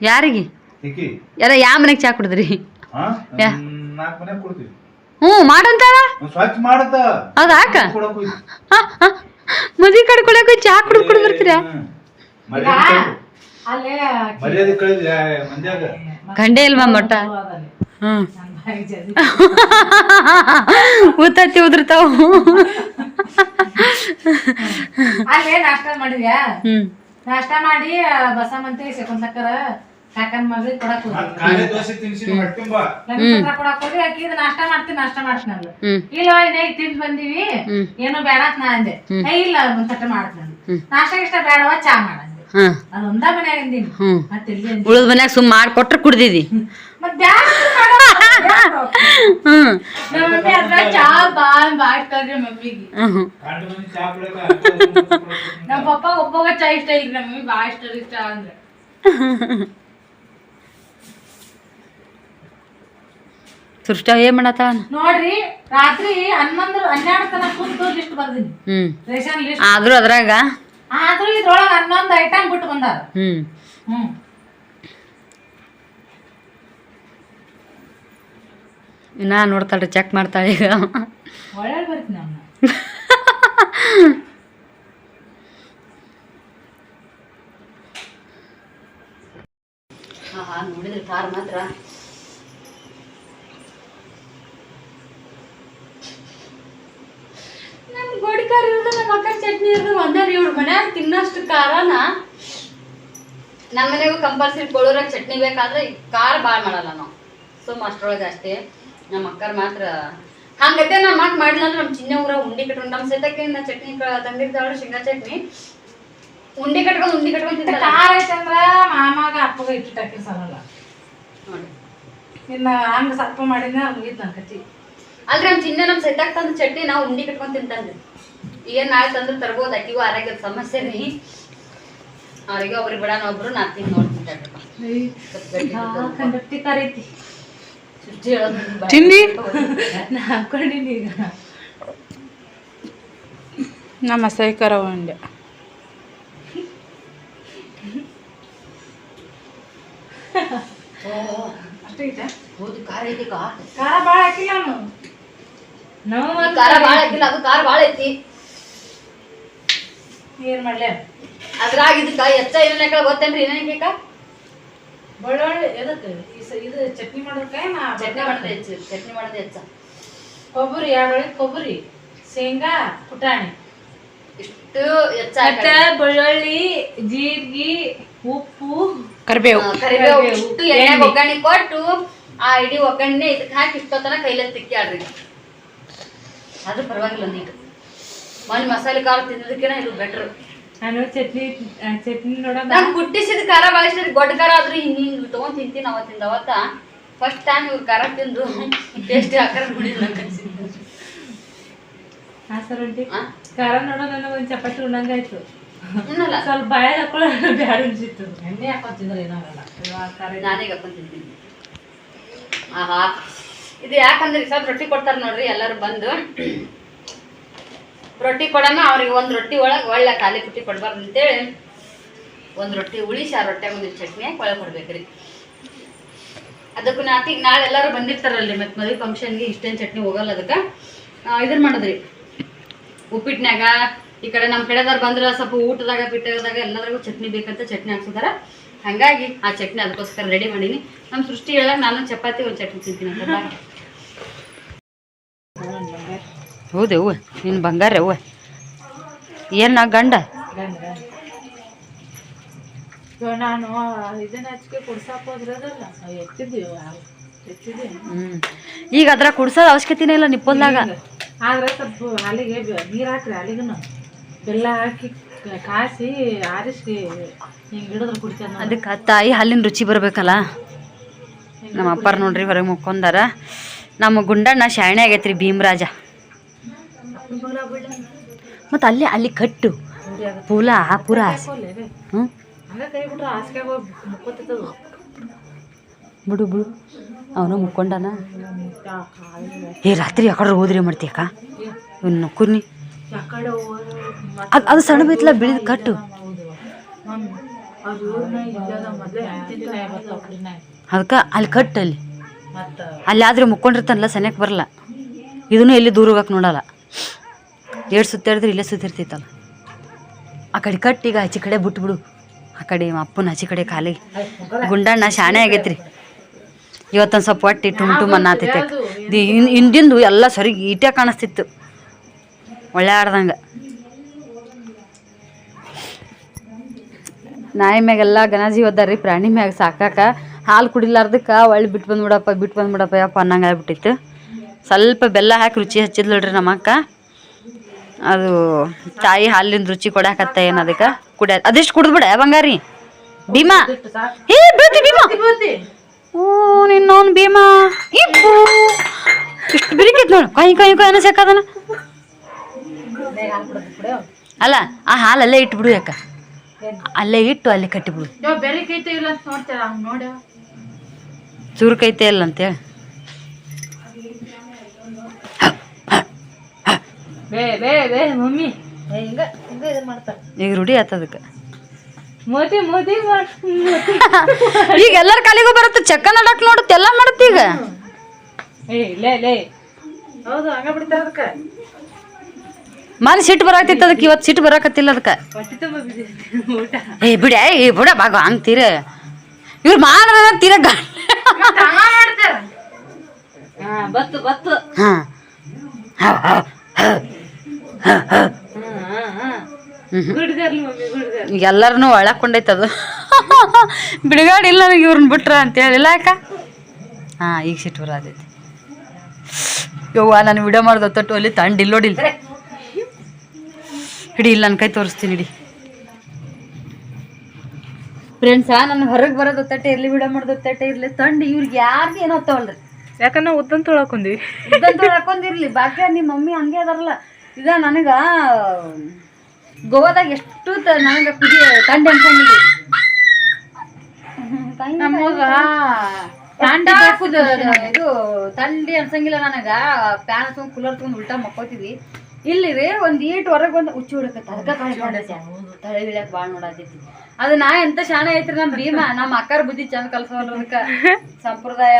ಯಾರಿಗೆ? ಈಕಿ. ಎಲ್ಲ ಯಾವ ಮನೆಗೆ ಚಾ ಕುಡಿದ್ರಿ? ಹಾ? ಯಾ. ನಾಲ್ಕು ಮನೆ ಕೊಡ್ತೀವಿ ಹ್ಞೂ ಮಾಡಂತಾಳ? ಒಂದ್ ಸ್ವಚ್ಛ ಮಾಡತ್ತ. ಹೌದಾ ಅಕ್ಕ? ಕೊಡಕ್ ಕಡೆ ಕೊಡಕ್ಕೆ ಚಾ ಕುಡಿದು ಕುಡಿದು ಬರ್ತೀರಾ ಹ್ಮ್. ಮರ್ಯಾದೆ ಕಳ್ದು. ಅಲ್ಲೇ ಮರ್ಯಾದೆ ಕಳೆದ ಮಂದ್ಯಾಗ. ಕಂಡೇ ಇಲ್ವಾ ಮಟ್ಟ ಹ್ಞೂ ಊತತ್ತಿ ಉದುರ್ತಾವ. ಅಲ್ಲೇ ನಾಷ್ಟ ಮಾಡಿದ್ಯಾ? ಹ್ಮ್. ನಾಷ್ಟ ಮಾಡಿ ಬಸಮಂತಿ ಶಕುಂತಕರ ಕಾಕನ್ ಮಗಳಿಗೆ ಕೊಡಕ್ ಕೊಡಕ್ ಹೋಗಿ ಆಕಿ ಇದು ನಾಷ್ಟ ಮಾಡ್ತೀನಿ ನಾಷ್ಟ ಮಾಡ್ತೀನಿ ಇಲ್ಲ ಇದೇ ತಿಂದ್ ಬಂದೀವಿ. ಏನು ಬೇಡ ನಾ ಅಂದೆ. ಏ ಇಲ್ಲ ಒಂದ್ ತಟ್ಟೆ ಮಾಡ್ತೀನಿ ನಾಷ್ಟ ಇಷ್ಟ ಬೇಡವಾ ಚಾ ಮಾಡಂದೆ ಉಳಿದ ಮನ್ಯಾಗ ಸುಮ್ಮ ಮಾಡಿಕೊಟ್ರೆ ಕುಡ್ದಿದಿ. ಸೃಷ್ಟ ಏನ್ ಮಾಡತ್ತ ನೋಡ್ರಿ ರಾತ್ರಿ ಹನ್ನೊಂದು ಹನ್ನೆರಡು ತನಕ ಕುಂತು ಲಿಸ್ಟ್ ಬರ್ದಿನಿ. ಹ್ಮ್. ಆದ್ರೂ ಅದ್ರಾಗ ಆದ್ರೂ ಇದ್ರೊಳಗ ಹನ್ನೊಂದು ಐಟಮ್ ಬಿಟ್ಟು ಬಂದಾರ. ಹ್ಮ್. ಹ್ಮ್. ಇನ್ನ ನೋಡ್ತಾಳ್ರಿ ಚೆಕ್ ಮಾಡ್ತಾಳೆ ಈಗ. ಒಳ್ಳೆ ಬರ್ತೀನಿ ಅವನ್ನ ಹಾ ನೋಡಿದ್ರಿ ಕಾರ್ ಮಾತ್ರ. ನಮ್ ಗೋಡಿ ಖಾರ ಇರೋದು ನಮ್ಮ ಅಕ್ಕ ಚಟ್ನಿ ಇರೋದು ಒಂದೇ ರೀ ಇವ್ರ ಮನ್ಯಾಗ ತಿನ್ನಷ್ಟು ಖಾರನ ನಮ್ಮ ಮನೆಗೂ ಕಂಪಲ್ಸರಿ ಕೊಳೂರಾಗ ಚಟ್ನಿ ಬೇಕಾದ್ರೆ ಕಾರ ಖಾರ ಭಾಳ ಮಾಡಲ್ಲ ನಾವು. ಸುಮ್ಮ ಅಷ್ಟ್ರೊಳಗೆ ಅಷ್ಟೇ. ನಮ್ಮ ಅಕ್ಕರ್ ಮಾತ್ರ. ಹಂಗತ್ತೆ ನಮ್ಮ ಮಾತು ಮಾಡಿಲ್ಲ ಅಂದ್ರೆ ನಮ್ಮ ಚಿನ್ನ ಊರ ಉಂಡಿ ಕಟ್ಕೊಂಡು ನಮ್ಮ ಸೈತಕ್ಕೆ ನಾ ಚಟ್ನಿ ತಂದಿರ್ತಾಳೆ ಶೇಂಗಾ ಚಟ್ನಿ. ಉಂಡಿ ಕಟ್ಕೊಂಡು ಉಂಡಿ ಕಟ್ಕೊಂಡು ಖಾರ ಐತಂದ್ರ ಮಾಮಾಗ ಅಪ್ಪಗ ಇಟ್ಟು ಸರಲ್ಲ ನೋಡಿ. ಇನ್ನ ಹಂಗ ಸಪ್ಪ ಮಾಡಿದ್ರೆ ಮುಗೀತು ನನ್ನ ಕತಿ. ಅಲ್ರಿ ನಮ್ ಚಿನ್ನ ನಮ್ ಸೆಟ್ಟಾಗ ತಂದ ಚಟ್ನಿ ನಾವು ಉಂಡಿ ಕಟ್ಕೊಂಡ್ ತಿಂತಂದ್ರಿ ಏನ್ ನಾಳೆ ತಂದ್ರೆ ತರ್ಬೋದು ಅಕ್ಕಿಗೂ ಆರೋಗ್ಯದ ಸಮಸ್ಯೆ ರೀ. ಅವ್ರಿಗೆ ಒಬ್ರಿಗೆ ಬಿಡಾನ ಒಬ್ರು ನಾ ತಿಂದು ನೋಡ್ತೀನಿ ನಮ್ಮ ಖಾರ ಐತಿ ಸುಜ್ಜಿ ಹೇಳೋದು ನಾ ಹಾಕೊಂಡಿನಿ ಈಗ. ನಾ ಮಸಾಲೆ ಖಾರ ಉಂಡೆ ಅಷ್ಟೇ ಐತೆ? ಹೌದು ಖಾರ ಐತಿ ಖಾರ. ಭಾಳ ಹಾಕಿಲ್ಲ ನಾನು ಖಾರ ಭಾಳ ಐತಿಲ್ಲ ಅದು ಖಾರ ಭಾಳ ಐತಿ. ಏನ್ ಮಾಡ್ಲೆ? ಅದ್ರಾಗ ಇದಕ್ಕ ಎಚ್ಚ ಏನೇನಕ ಗೊತ್ತೇನ್ರಿ ಏನೇನಕ ಬೆಳ್ಳುಳ್ಳಿ ಎದಕ್ಕೆ ಇದು ಚಟ್ನಿ ಮಾಡೋದಕ್ಕೆ ನಾ ಚಟ್ನಿ ಮಾಡೋದು ಹೆಚ್ಚು ಚಟ್ನಿ ಮಾಡೋದು ಹೆಚ್ಚ. ಕೊಬ್ಬರಿ ಎರಡು ಕೊಬ್ಬರಿ ಶೇಂಗಾ ಪುಟಾಣಿ. ಇಷ್ಟು ಹೆಚ್ಚ ಮತ್ತೆ ಬೆಳ್ಳುಳ್ಳಿ ಜೀರಿಗೆ ಉಪ್ಪು ಕರಿಬೇವು. ಕರಿಬೇವು ಇಷ್ಟು ಎಣ್ಣೆ. ಒಗ್ಗರಣೆ ಕೊಟ್ಟು ಆ ಇಡೀ ಒಗ್ಗರಣೆ ಇದಕ್ಕೆ ಹಾಕಿ ಇಷ್ಟೊತ್ತನ ಕೈಲೇ ತಿಕ್ಕಾಡ್ರಿ ಅದು ಪರವಾಗಿಲ್ಲ ಒಂದೀಟು ಮನೆ ಮಸಾಲೆ ಖಾರ ತಿನ್ನೋದಕ್ಕೇನ ಇದು ಬೆಟ್ರ್ ನಾನು ಚಟ್ನಿ ಚಟ್ನಿ ನೋಡೋಣ. ನಾನು ಕುಟ್ಟಿಸಿದ ಖಾರ ಭಾಳ ಇಷ್ಟ ರೀ. ಗೊಡ್ಡ ಖಾರ ಆದ್ರೂ ಹಿಂಗೆ ಹಿಂಗೆ ತೊಗೊಂಡ್ ತಿಂತೀನಿ ಅವತ್ತಿಂದ ಅವತ್ತ ಫಸ್ಟ್ ಟೈಮ್ ಇವ್ರು ಖಾರ ತಿಂದು ಟೇಸ್ಟ್ ಹಾಕಾರ ಕುಡಿದ್ ನಂಗೆ ಅನ್ಸಿದ್ದು. ಹಾ ಸರ್ ಆ? ಖಾರ ನೋಡೋ ನನಗೆ ಒಂದು ಚಪಾತಿ ಉಣ್ಣಂಗಾಯ್ತು ಉಣ್ಣಲ್ಲ? ಸ್ವಲ್ಪ ಬಾಯ ಹಾಕೊಳ್ಳೋ ಬ್ಯಾಡ ಅನ್ಸಿತ್ತು. ಎಣ್ಣೆ ಹಾಕೋತಿದ್ರೆ ಏನಾಗಲ್ಲ ಖಾರ. ನಾನೇ ಹಾಕೊಂಡ್ ತಿಂತೀನಿ. ಆಹಾ. ಇದು ಯಾಕಂದ್ರೆ ಸ್ವಲ್ಪ ರೊಟ್ಟಿ ಕೊಡ್ತಾರ ನೋಡ್ರಿ, ಎಲ್ಲರೂ ಬಂದು. ರೊಟ್ಟಿ ಕೊಡೋಣ ಅವ್ರಿಗೆ ಒಂದು ರೊಟ್ಟಿ ಒಳಗೆ ಒಳ್ಳೆ ಖಾಲಿ ಪುಟ್ಟಿ ಕೊಡ್ಬಾರ್ದು ಅಂತೇಳಿ ಒಂದು ರೊಟ್ಟಿ ಉಳಿಸಿ, ಆ ರೊಟ್ಟೆ ಒಂದು ಚಟ್ನಿ ಒಳಗೆ ಕೊಡ್ಬೇಕ್ರಿ. ಅದಕ್ಕೂ ನಾತಿಗೆ ನಾಳೆ ಎಲ್ಲರೂ ಬಂದಿರ್ತಾರಲ್ರಿ ಮತ್ತೆ ಮದುವೆ ಫಂಕ್ಷನ್ಗೆ ಇಷ್ಟೇನು ಚಟ್ನಿ ಹೋಗಲ್ಲ ಅದಕ್ಕೆ. ಇದನ್ನ ಮಾಡಿದ್ರಿ. ಉಪ್ಪಿಟ್ಟಿನಾಗ ಈ ಕಡೆ ನಮ್ಮ ಕಡೆದವ್ರು ಬಂದ್ರೆ ಸ್ವಲ್ಪ ಊಟದಾಗ ಪಿಟ್ಟದಾಗ ಎಲ್ಲರಿಗೂ ಚಟ್ನಿ ಬೇಕಂತ ಚಟ್ನಿ ಹಾಕ್ಸಿದಾರ. ಹಾಗಾಗಿ ಆ ಚಟ್ನಿ ಅದಕ್ಕೋಸ್ಕರ ರೆಡಿ ಮಾಡೀನಿ. ನಮ್ಮ ಸೃಷ್ಟಿ ಹೇಳಿದಾಗ ನಾನು ಚಪಾತಿ, ಒಂದು ಚಟ್ನಿ ತಿಂತೀನಿ ಬಾ. ಹೌದು. ಅವ್ವ ನಿನ್ನ ಬಂಗಾರ ಅವ್ವ ಏನ ಗಂಡ? ಗಂಡ ನಾನು ಇದನ್ನ ಹಚ್ಕೆ ಹೋದ್ರದಲ್ಲ ಹ್ಮ್. ಈಗ ಅದ್ರ ಕುಡ್ಸೋದ್ ಅವಶ್ಯಕತೆನೇ ಇಲ್ಲ ನಿಪ್ಪಲ್ದಾಗ. ಆದ್ರೆ ಸ್ವಲ್ಪ ಹಾಲಿಗೆ ನೀರ್ ಹಾಕ್ರಿ ಹಾಲಿಗೂ ಬೆಲ್ಲ ಹಾಕಿ ಕಾಸಿ ಆರಿಸಿ ಹಿಂಗೆ ಹಿಡಿದ್ರೆ ಕುಡಿತೇನೆ ಅದಕ್ಕೆ ತಾಯಿ ಹಾಲಿನ ರುಚಿ ಬರ್ಬೇಕಲ್ಲ? ನಮ್ಮ ಅಪ್ಪಾರ ನೋಡ್ರಿ ಹೊರಗೆ ಮುಕ್ಕೊಂಡಾರ ನಮ್ಮ ಗುಂಡಣ್ಣ ಶಾಣೆ ಆಗೈತ್ರಿ ಭೀಮರಾಜ. ಮತ್ತು ಅಲ್ಲಿ ಅಲ್ಲಿ ಕಟ್ಟು. ಪೂಲ ಪೂರ ಹೋಗಿ ಮುಕ್ಕೋತದ ಬಿಡು ಬಿಡು. ಅವನು ಮುಕ್ಕೊಂಡನ? ಏ, ರಾತ್ರಿ ಯಾಕಡ್ರೆ ಹೋದ್ರಿ ಮಾಡ್ತೀಯಕ್ಕ ಇನ್ನು ಕುರ್ನಿ ಯಾಕಡೆ ಅದು ಅದು ಸಣ್ಣ ಬೈತ್ಲ ಬಿಳಿದ ಕಟ್ಟು. ಅದಕ್ಕ ಅಲ್ಲಿ ಕಟ್ಟು ಅಲ್ಲಿ. ಅಲ್ಲಿ ಆದ್ರೆ ಮುಕ್ಕೊಂಡಿರ್ತಾನಲ್ಲ ಸನ್ಯಕ್ ಬರಲ್ಲ. ಇದನ್ನು ಎಲ್ಲಿ ದೂರ ಹೋಗಕ್ಕೆ ನೋಡಲ್ಲ. ಎರಡು ಸುತ್ತಾಡಿದ್ರೆ ಇಲ್ಲೇ ಸುತ್ತಿರ್ತೈತಲ್ಲ ಆ ಕಡೆ ಕಟ್ಟಿ ಈಗ ಆಚೆ ಕಡೆ ಬಿಟ್ಬಿಡು. ಆ ಕಡೆ ಅಪ್ಪನ ಆಚೆ ಕಡೆ ಕಾಲಿಗೆ ಗುಂಡಣ್ಣ ಶಾಣೆ ಆಗೈತ್ರಿ. ಇವತ್ತೊಂದು ಸ್ವಲ್ಪ ಒಟ್ಟಿ ಟುಮ್ ಟುಮ್ ಅನ್ನತೈತೆ. ಹಿಂದಿಂದು ಎಲ್ಲ ಸರಿ ಈಟೆ ಕಾಣಿಸ್ತಿತ್ತು. ಒಳ್ಳೆ ಆಡ್ದಂಗೆ. ನಾಯಿ ಮ್ಯಾಗೆಲ್ಲ ಗಣಜಿ ಓದಾರ್ರಿ ಪ್ರಾಣಿ ಮ್ಯಾಗ ಸಾಕಾಕ. ಹಾಲು ಕುಡಿಲಾರ್ದಕ್ಕೆ ಒಳ್ಳೆ ಬಿಟ್ಟು ಬಂದ್ಬಿಡಪ್ಪ ಬಿಟ್ಟು ಬಂದ್ಬಿಡಪ್ಪ, ಯಪ್ಪ ಅನ್ನಂಗೆ ಆಗ್ಬಿಟ್ಟಿತ್ತು. ಸ್ವಲ್ಪ ಬೆಲ್ಲ ಹಾಕಿ ರುಚಿ ಹಚ್ಚಿದ್ಲು ನಮ್ಮಕ್ಕ. ಅದು ತಾಯಿ ಹಾಲಿನ ರುಚಿ ಕೊಡಾಕತ್ತ ಏನು ಅದಕ್ಕೆ? ಕುಡಿಯ ಅದೆಷ್ಟು ಕುಡಿದ್ಬಿಡ ಬಂಗಾರಿ? ಭೀಮಾ? ಏ ಬೀಳ್ತಿ ಭೀಮಾ? ಓ ನಿನ್ನೋನ್ ಭೀಮಾ. ಇಪ್ಪು. ಇಷ್ಟು ಬಿರಿಕೈತ್ ನೋಡು. ಕೊಯ್ ಕೊಯ್ ಕೊಯ್ ಅನ್ನಸಕ್ಕದನ ಅಲ್ಲ ಆ ಹಾಲು ಅಲ್ಲೇ ಇಟ್ಬಿಡು ಯಾಕ? ಅಲ್ಲೇ ಇಟ್ಟು ಅಲ್ಲೇ ಕಟ್ಟಿಬಿಡು. ಬೆರಿ ಕೈತೆ ಇಲ್ಲ ಅಂತೇಳಿ ಬೇ ಬೇ ಬೇ ಮಮ್ಮಿ. ಹಿಂಗ ಹಿಂಗ ಇದು ಮಾಡ್ತಾರ. ಈಗ ರೂಢಿ ಆತದಕ್ಕೆ ಮೋದಿ ಈಗ ಎಲ್ಲರ ಕಾಲಿಗೂ ಬರುತ್ತೆ. ಚಕ್ಕ ನಡಕ್ ನೋಡುತ್ತೆ ಎಲ್ಲ ಮಾಡುತ್ತೆ ಈಗ. ಏ ಲೇ ಲೇ. ಹೌದು ಹಂಗ ಬಿಡ್ತಾರ ಅದಕ್ಕೆ. ಮನೆ ಸಿಟ್ಟು ಬರಾಕತ್ತಿತ್ತು ಅದಕ್ಕೆ ಇವತ್ತು ಸಿಟ್ಟು ಬರಾಕತ್ತಿಲ್ಲ ಅದಕ್ಕೆ. ಏ ಬಿಡ ಏ ಬಿಡ ಬಾಗ ಅಂತೀರ ತೀರ. ಇವ್ರು ಮಾಡ್ರ ತೀರ ಬತ್ತು ಹಾ ಬತ್ತು ಬತ್ತು. ಹಾ. ಎಲ್ಲರನ್ನೂ ಒಳಕೊಂಡೈತೆ ಅದು. ಬಿಡುಗಾಡಿಲ್ಲ ನನಗೆ ಇವ್ರನ್ನ ಬಿಟ್ರ ಅಂತ ಇಲ್ಲ ಅಕ್ಕ? ಹಾಂ ಈಗ ಸಿಟ್ಟು ಆದೈತಿ ಯವ್ವ ನಾನು ವಿಡಿಯೋ ಮಾಡ್ದ ತೊಟ್ಟು ಅಲ್ಲಿ ತಂಡಿಲ್ ನೋಡಿಲ್ಲ ಹಿಡಿ ಇಲ್ಲ ನನ್ನ ಕೈ ತೋರಿಸ್ತೀನಿ ಹಿಡಿ. ಫ್ರೆಂಡ್ಸಾ ನನ್ನ ಹೊರಗೆ ಬರೋದು ತಟ್ಟೆ ಇರಲಿ ವಿಡಿಯೋ ಮಾಡೋದು ತಟ್ಟೆ ಇರಲಿ ತಂಡ್ ಇವ್ರಿಗೆ ಯಾರಿಗೆ ಏನೋ ಹತ್ತವಲ್ರಿ. ಯಾಕಂದ್ರೆ ಉದ್ದಂತ ತೊಳಕೊಂಡ್ವಿ ಉದ್ದಂತ ಹಾಕೊಂಡಿರ್ಲಿ ಬಾಕಿ ನಿಮ್ಮ ಮಮ್ಮಿ ಹಂಗೆ ಅದಾರಲ್ಲ. ಇದ ನನಗ ಗೋವಾದಾಗ ಎಷ್ಟು ನನಗ ಕುದಿ ತಂಡ ಅನ್ಕೊಂಡಿದ್ವಿ ನಮಗ ತಂಡಿ ಹಾಕುದು ಇದು ತಂಡಿ ಅನ್ಸಂಗಿಲ್ಲ ನನಗ. ಪ್ಯಾನ್ ಹಚ್ಕೊಂಡ್ ಕೂಲರ್ ತಗೊಂಡ್ ಉಲ್ಟಾ ಮಕ್ಕೋತಿದ್ವಿ. ಇಲ್ಲಿ ರೀ ಒಂದ್ ಈಟ್ ಹೊರಗೆ ಬಂದು ಉಚ್ಚಿ ಹುಡುಕ ಅದಕ್ಕ ತಳೆ ಇಳಿಯಕ್ ಬಾಳ್ ನೋಡಾತೈತಿ ಅದು ನಾ ಎಂತ ಶಾಣೆ ಐತ್ರಿ ನಮ್ ಭೀಮ. ನಮ್ಮ ಅಕ್ಕಾರ ಬುದ್ಧಿ ಚಂದ ಕಲ್ಸೋದಕ್ಕ ಸಂಪ್ರದಾಯ.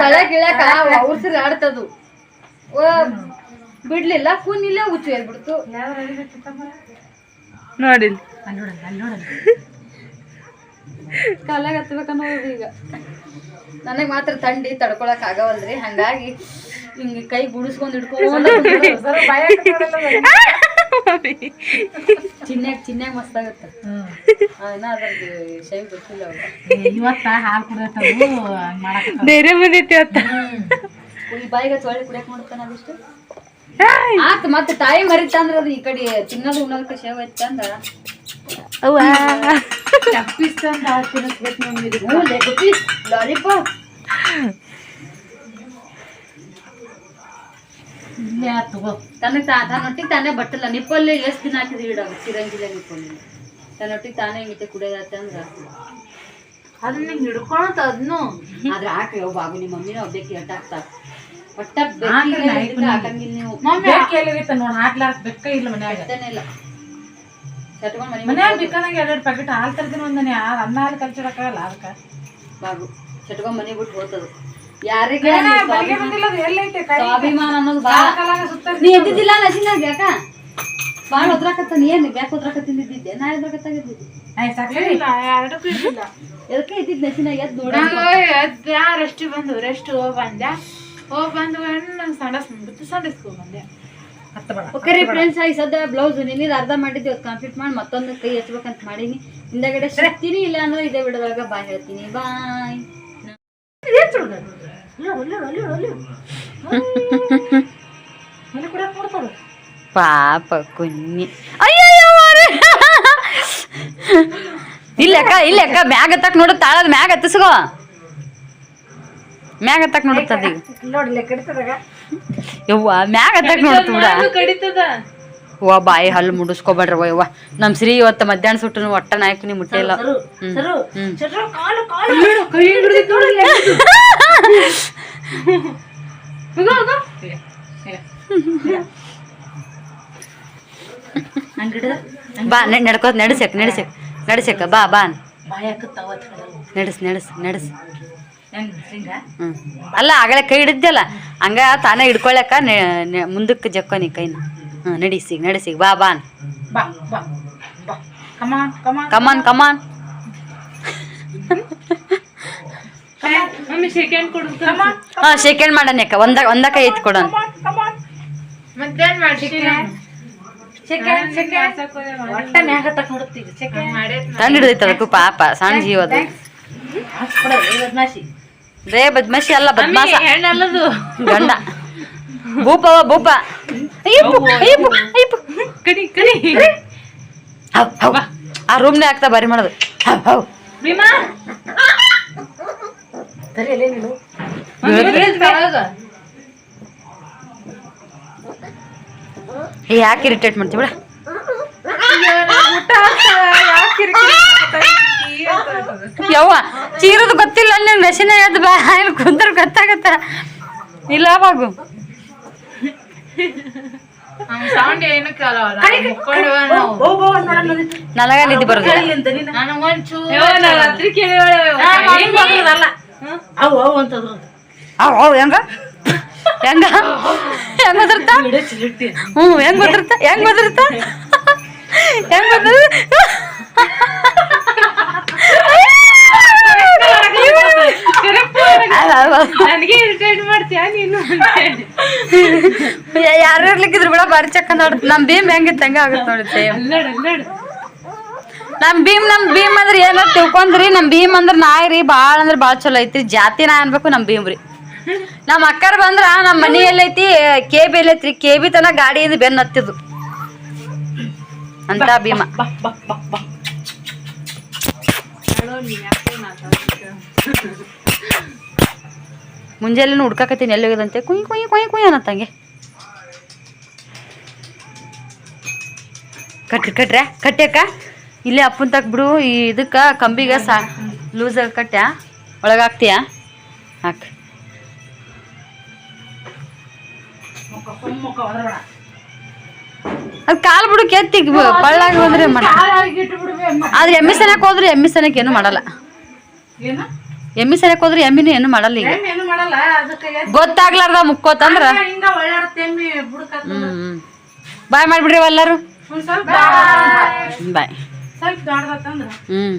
ತಳೆ ಗಿಳಕ ಔಷಧಿ ಆಡ್ತದು. ಬಿಡ್ಲಿಲ್ಲ ಇಲ್ಲೇ ಹುಚ್ಚು ಹೇಳ್ಬಿಡ್ತು. ನೋಡಿ ಕಾಲಾಗ ಹತ್ಬೇಕನ್ನೋದು ಈಗ. ನನಗೆ ಮಾತ್ರ ತಂಡಿ ತಡ್ಕೊಳಕ್ ಆಗವಲ್ರಿ ಹಂಗಾಗಿ ಹಿಂಗೆ ಕೈ ಗುಡಿಸ್ಕೊಂಡ್ ಹಿಡ್ಕೊಂಡು ಚಿನ್ಯಾಗ ಚಿನ್ಯಾಗ ಮಸ್ತ್ ಆಗತ್ತ. ಅದ್ರದ್ದು ಶೈ ಗೊತ್ತಿಲ್ಲ ಅವ್ರಿಗೆ ಇವತ್ತ ಹಾಲು ಬೇರೆ ಬಂದೈತಿ ಅವತ್ತ ಈ ಬಾಯಿಗೆ ತೊಳೆ ಕುಡಿಯಕ್ ಮಾಡ್ತಾನ ಅದಿಷ್ಟು ಆತ್ ಮತ್ತೆ ತಾಯಿ ಮರಿತಂದ್ರ ಅದು ಈ ಕಡೆ ತಿನ್ನೋದು ಉಣ್ಣೋದು ಶೇವ್ ಐತಿ ಅಂದ್ರ. ಅವ್ವ. ತಪ್ಪಿಸ್ ಅಂತ ಹಾಲು ತಿನ್ನಿಸ್ಬೇಕು ಮಮ್ಮಿ ಹ್ಞೂ ಲೆಗ್ ಪೀಸ್ ಲಾಲಿಪಾಪ್ ಇಲ್ಲೇ ತಗೋ. ತನಗೆ ತನ್ನೊಟ್ಟಿಗೆ ತಾನೇ ಬಟ್ಟಲ್ಲ ನಿಪ್ಪಲ್ಲಿ ಎಷ್ಟು ದಿನ ಹಾಕಿದ್ವಿ ಇಡ? ಚಿರಂಗಿಲ್ಲ ನಿಪ್ಪಲ್ಲಿ. ತನ್ನೊಟ್ಟಿಗೆ ತಾನೇ ಮಿತೆ ಕುಡಿಯೋದತ್ತೆ ಅಂದ್ರ. ಅದನ್ನ ಹಿಂಗ್ ಹಿಡ್ಕೊಳತ್ ಅದನ್ನು ಆದ್ರೆ ಹಾಕಿ ಬಾಬು ನಿಮ್ಮ ಮಮ್ಮಿನ ಒಬ್ಬಕ್ಕೆ ಎಟ್ಟ ಹಾಕ್ತಾರ ಒಟ್ಟ ಹಾಕಂಗಿಲ್ಲ ನೋಡ್ ಬೆಕ್ಕ ಇಲ್ಲ ಮನ್ಯಾಗ. ಬೇಕಾದಂಗೆ ಎರಡೆರಡು ಪ್ಯಾಕೆಟ್ ಹಾಲು ತರ್ತೀನಿ ಒಂದನೆ ಯಾರು ಅನ್ನ ಹಾಲು ಕಲ್ಸಿಡಕ್ಕಾಗಲ್ಲ ಅದಕ್ಕೆ. ಬಾಬು ಚಟ್ಕೊಂಡ್ ಮನೆ ಬಿಟ್ಟು ಹೋಗ್ತದ ಯಾರಿಗೆ ಸ್ವಾಭಿಮಾನ? ಅನ್ನೋದು ಬಾಳ ನೀ ಎದ್ದಿದ್ದಿಲ್ಲ ಯಾಕ? ಬಾಳ ಏನ್ ಬ್ಯಾಕ್ ಒದ್ರಾಕತ್ತಿದ್ದಿದ್ದೆ ನಾ ಎದ್ರಾಕತ್ತಾಗಿದ್ದಿದ್ದೆ ಎದಕ್ಕೆ ಇದ್ದಿದ್ ನಶಿನಾಗ ಎದ್ದು ನೋಡಿ. ರೆಸ್ಟ್ ಬಂದು ರೆಸ್ಟ್ ಹೋಗ್ ಬಂದೆ ಹೋಗಿ ನಂಗೆ ಸಂಡಸ್ ಸಂಡಸ್ಕೊ ಬಂದೆ ಓಕೆ ರೀ ಫ್ರೆಂಡ್ಸ್ ಈ ಸದ್ಯ ಬ್ಲೌಸ್ ನಿನ್ನಿದ್ ಅರ್ಧ ಮಾಡಿದ್ದೆ ಇವತ್ತು ಕಂಪ್ಲೀಟ್ ಮಾಡಿ ಮತ್ತೊಂದು ಕೈ ಹಚ್ಬೇಕಂತ ಮಾಡೀನಿ. ಹಿಂದಗಡೆ ಸಿಗ್ತೀನಿ ಇಲ್ಲ ಅಂದ್ರೆ ಇದೇ ಬಿಡೋದಾಗ ಬಾಯ್ ಹೇಳ್ತೀನಿ. ಬಾಯ್ ಪಾಪ ಕುನ್ನಿ. ಅಯ್ಯೋ ಇಲ್ಲಕ್ಕ ಇಲ್ಲ ಅಕ್ಕ ಇಲ್ಲ ಅಕ್ಕ ಮ್ಯಾಗ ಹತ್ತಕ್ ನೋಡು ತಾಳದ್ ಮ್ಯಾಗ ಹತ್ತಿಸ್ಕೋ. ಮ್ಯಾಗ ಹತ್ತಕ್ ನೋಡ್ತದ ಈಗ ನೋಡ್ಲಿ ಕಡಿತದಾಗ. ಯವ್ವ ಮ್ಯಾಗ ಹತ್ತಕ್ ನೋಡ್ತದ ಅವ್ವ ಬಾಯಿ ಹಲ್ಲು ಮುಡಿಸ್ಕೊಬೇಡ್ರಿ ಅವ್ವ ಯವ್ವ. ನಮ್ ಶ್ರೀ ಇವತ್ತು ಮಧ್ಯಾಹ್ನ ಸುಟ್ಟು ಒಟ್ಟ ನಾಯಕ ನೀವು ಮುಟ್ಟಿಲ್ಲ ಬಾ ನಡ್ಕೋ ನಡ್ಕೋತ ನಡೆಸಕ್ ನಡೆಸಕ್ ನಡೆಸಕ್ಕ ಬಾ. ಬಾ ನಡೆಸ್ ನಡೆಸ್ ನಡೆಸ್. ಹಿಂಗ ಅಲ್ಲ ಆಗಲೇ ಕೈ ಹಿಡಿದ್ಯಲ್ಲ? ಹಂಗ ತಾನೇ ಹಿಡ್ಕೊಳಕ ಮುಂದಕ್ಕೆ ಜಕ್ಕೋನಿ ಕೈನ. ಹ್ಞೂ ನಡಿಸಿಗ್ ನಡಿಸಿಗ್ ಬಾ ಬಾನ್ ಬಾ ಬಾ come on come on come on come on come on mummy second ಕೊಡು. ಕಮಾನ್ ಹಾ ಶೇಕೆಂಡ್ ಮಾಡಣ್ಯಕ್ಕ ಒಂದ ಒಂದ ಕೈ ಐತಿ ಕೊಡೋಣ. ಕಮಾನ್ ಮತ್ತೇನ್ ಮಾಡಿ ಸೆಕೆಂಡ್ ಸೆಕೆಂಡ್ ಸೆಕೆಂಡ್ ಒಟ್ಟ ಮ್ಯಾಗ ತಕ್ ನೋಡುತ್ತೀವಿ. ಸೆಕೆಂಡ್ ತಂದು ಹಿಡಿದೈತೆ ಅದಕ್ಕೂ ಪಾಪ ಸಣ್ಣ ಜೀವ ಅದು ಹಾಕ್ಬಿಡ ಬದ್ಮಾಸಿ ರೇ ಬದ್ಮಾಶಿ ಅಲ್ಲ ಬದ್ಮಾಸ. ಹೆಣ್ಣಲ್ಲದು. ಗಂಡ. ಭೂಪವ ಭೂಪ. ಕಡಿ ಕಡಿ. ಆ ರೂಮ್ನೇ ಆಗ್ತಾ ಬಾರಿ ಮಾಡೋದು. ಯಾಕೆ ಇರಿಟೇಟ್ ಮಾಡ್ತೀವಿ ಬಿಡ. ಯವ್ವ. ಚೀರದು ಗೊತ್ತಿಲ್ಲ ನಿನ್ ಮೆಷಿನ ಎದ್ದು ಬಾ ಏನು ಕುಂದ್ರ ಗೊತ್ತಾಗತ್ತ? ಇಲ್ಲ ಬಾಗು. ಸೌಂಡ್ ಏನು ಕೇಳಲ್ಲ ಮುಕ್ಕೊಂಡು ನಾವು ನನಗ ನಿದ್ದೆ ಬರೋದಿಲ್ಲ. ನನಗೊಂಚೂರು ರಾತ್ರಿ ಕೇಳಿವಲ್ಲ ಅವು ಅವು ಅಂತಂದ್ರು. ಅವ್ ಅವ್ ಹೆಂಗ? ಹೆಂಗ? ಹೆಂಗ್ ಹ್ಞೂ ಹೆಂಗ್ ಗೊತ್ತಿರ್ತ ಹೆಂಗ್ ಗೊತ್ತಿರ್ತ ಹೆಂಗ್ ಗೊತ್ತಿರ್ತ ನನಗೆ ಇರಿಟೇಟ್ ಮಾಡ್ತೀಯ ನೀನು ಯಾರು ಇರ್ಲಿಕ್ಕಿದ್ರು ಬಿಡ ಬಾರಿ ಚಕ್ಕ ನೋಡ್ ನಮ್ ಭೀಮ್ ಹೆಂಗಿತ್ತು ಹಂಗ ಆಗತ್ತೆ ನೋಡಿ ಸೇಮ್ ಅಲ್ಲಡ್ ಅಲ್ಲಡ್ ನಮ್ ಭೀಮ್ ನಮ್ ಭೀಮ್ ಅಂದ್ರೆ ಏನೋ ತಿಳ್ಕೊಂಡ್ರಿ ನಮ್ ಭೀಮ್ ಅಂದ್ರೆ ನಾಯಿ ರೀ ಬಾಳ ಅಂದ್ರೆ ಬಾಳ ಚಲೋ ಐತ್ರಿ. ಜಾತಿ ನಾಯಿ ಅನ್ಬೇಕು ನಮ್ ಭೀಮ್ ರೀ. ನಮ್ ಅಕ್ಕರ್ ಬಂದ್ರ ನಮ್ ಮನಿ ಎಲ್ಲೈತಿ ಕೆ ಬಿ ಎಲ್ಲೈತ್ರಿ ಕೆ ಬಿ ತನ ಗಾಡಿಯಿಂದ ಬೆನ್ ಹತ್ತಿದ್ದು. ಅಂತ ಭೀಮ. ಮುಂಜಾನೆ ಹುಡ್ಕಾಕತ್ತೀನಿ, ಎಲ್ಲಿ ಹೋಗಿದಂತೆ ಕುಯ್ ಕುಯ್ ಕುಯ್ ಕುಯ್ ಅನ್ನತ್ತಂಗೆ ಕಟ್ರಿ? ಕಟ್ರ್ಯಾ ಕಟ್ಟ್ಯಾಕ ಇಲ್ಲೇ ಅಪ್ಪನ್ ತಕ್ಬಿಡು ಈ ಇದಕ್ಕೆ ಕಂಬಿಗೆ ಸಾ ಲೂಸಾಗಿ ಕಟ್ಟ್ಯಾ ಒಳಗಾಗ್ತೀಯಾ ಹಾಕ. ಅದು ಕಾಲು ಬಿಡು, ಕೆತ್ತಿ ಪಳ್ಳಾಗ ಹೋದ್ರೆ ಮಾಡ ಆದ್ರೆ ಎಮ್ಮಿ ಸನಕ್ಕೆ ಹೋದ್ರೆ ಎಮ್ಮಿ ಸನಕ್ಕೆ ಏನು ಮಾಡಲ್ಲ. ಎಮ್ಮಿ ಸರಿಯಾಕ ಹೋದ್ರೆ ಎಮ್ಮಿನ ಏನು ಮಾಡಲ್ಲ ಈಗ. ಎಮ್ಮೆ ಏನು ಮಾಡಲ್ಲ ಅದಕ್ಕೆ ಗೊತ್ತಾಗ್ಲಾರ್ದ ಮುಕ್ಕೋತಂದ್ರ? ಹಿಂಗ ಒಳ್ಳಾಡತ್ತೆ ಎಮ್ಮೆ ಬುಡಕ ಹ್ಮ್ ಹ್ಮ್. ಬಾಯ್ ಮಾಡ್ಬಿಡ್ರಿ ಎಲ್ಲರೂ. ಸ್ವಲ್ಪ. ಬಾಯ್. ಸ್ವಲ್ಪ ದೊಡ್ಡದಂದ್ರ ಹ್ಮ್.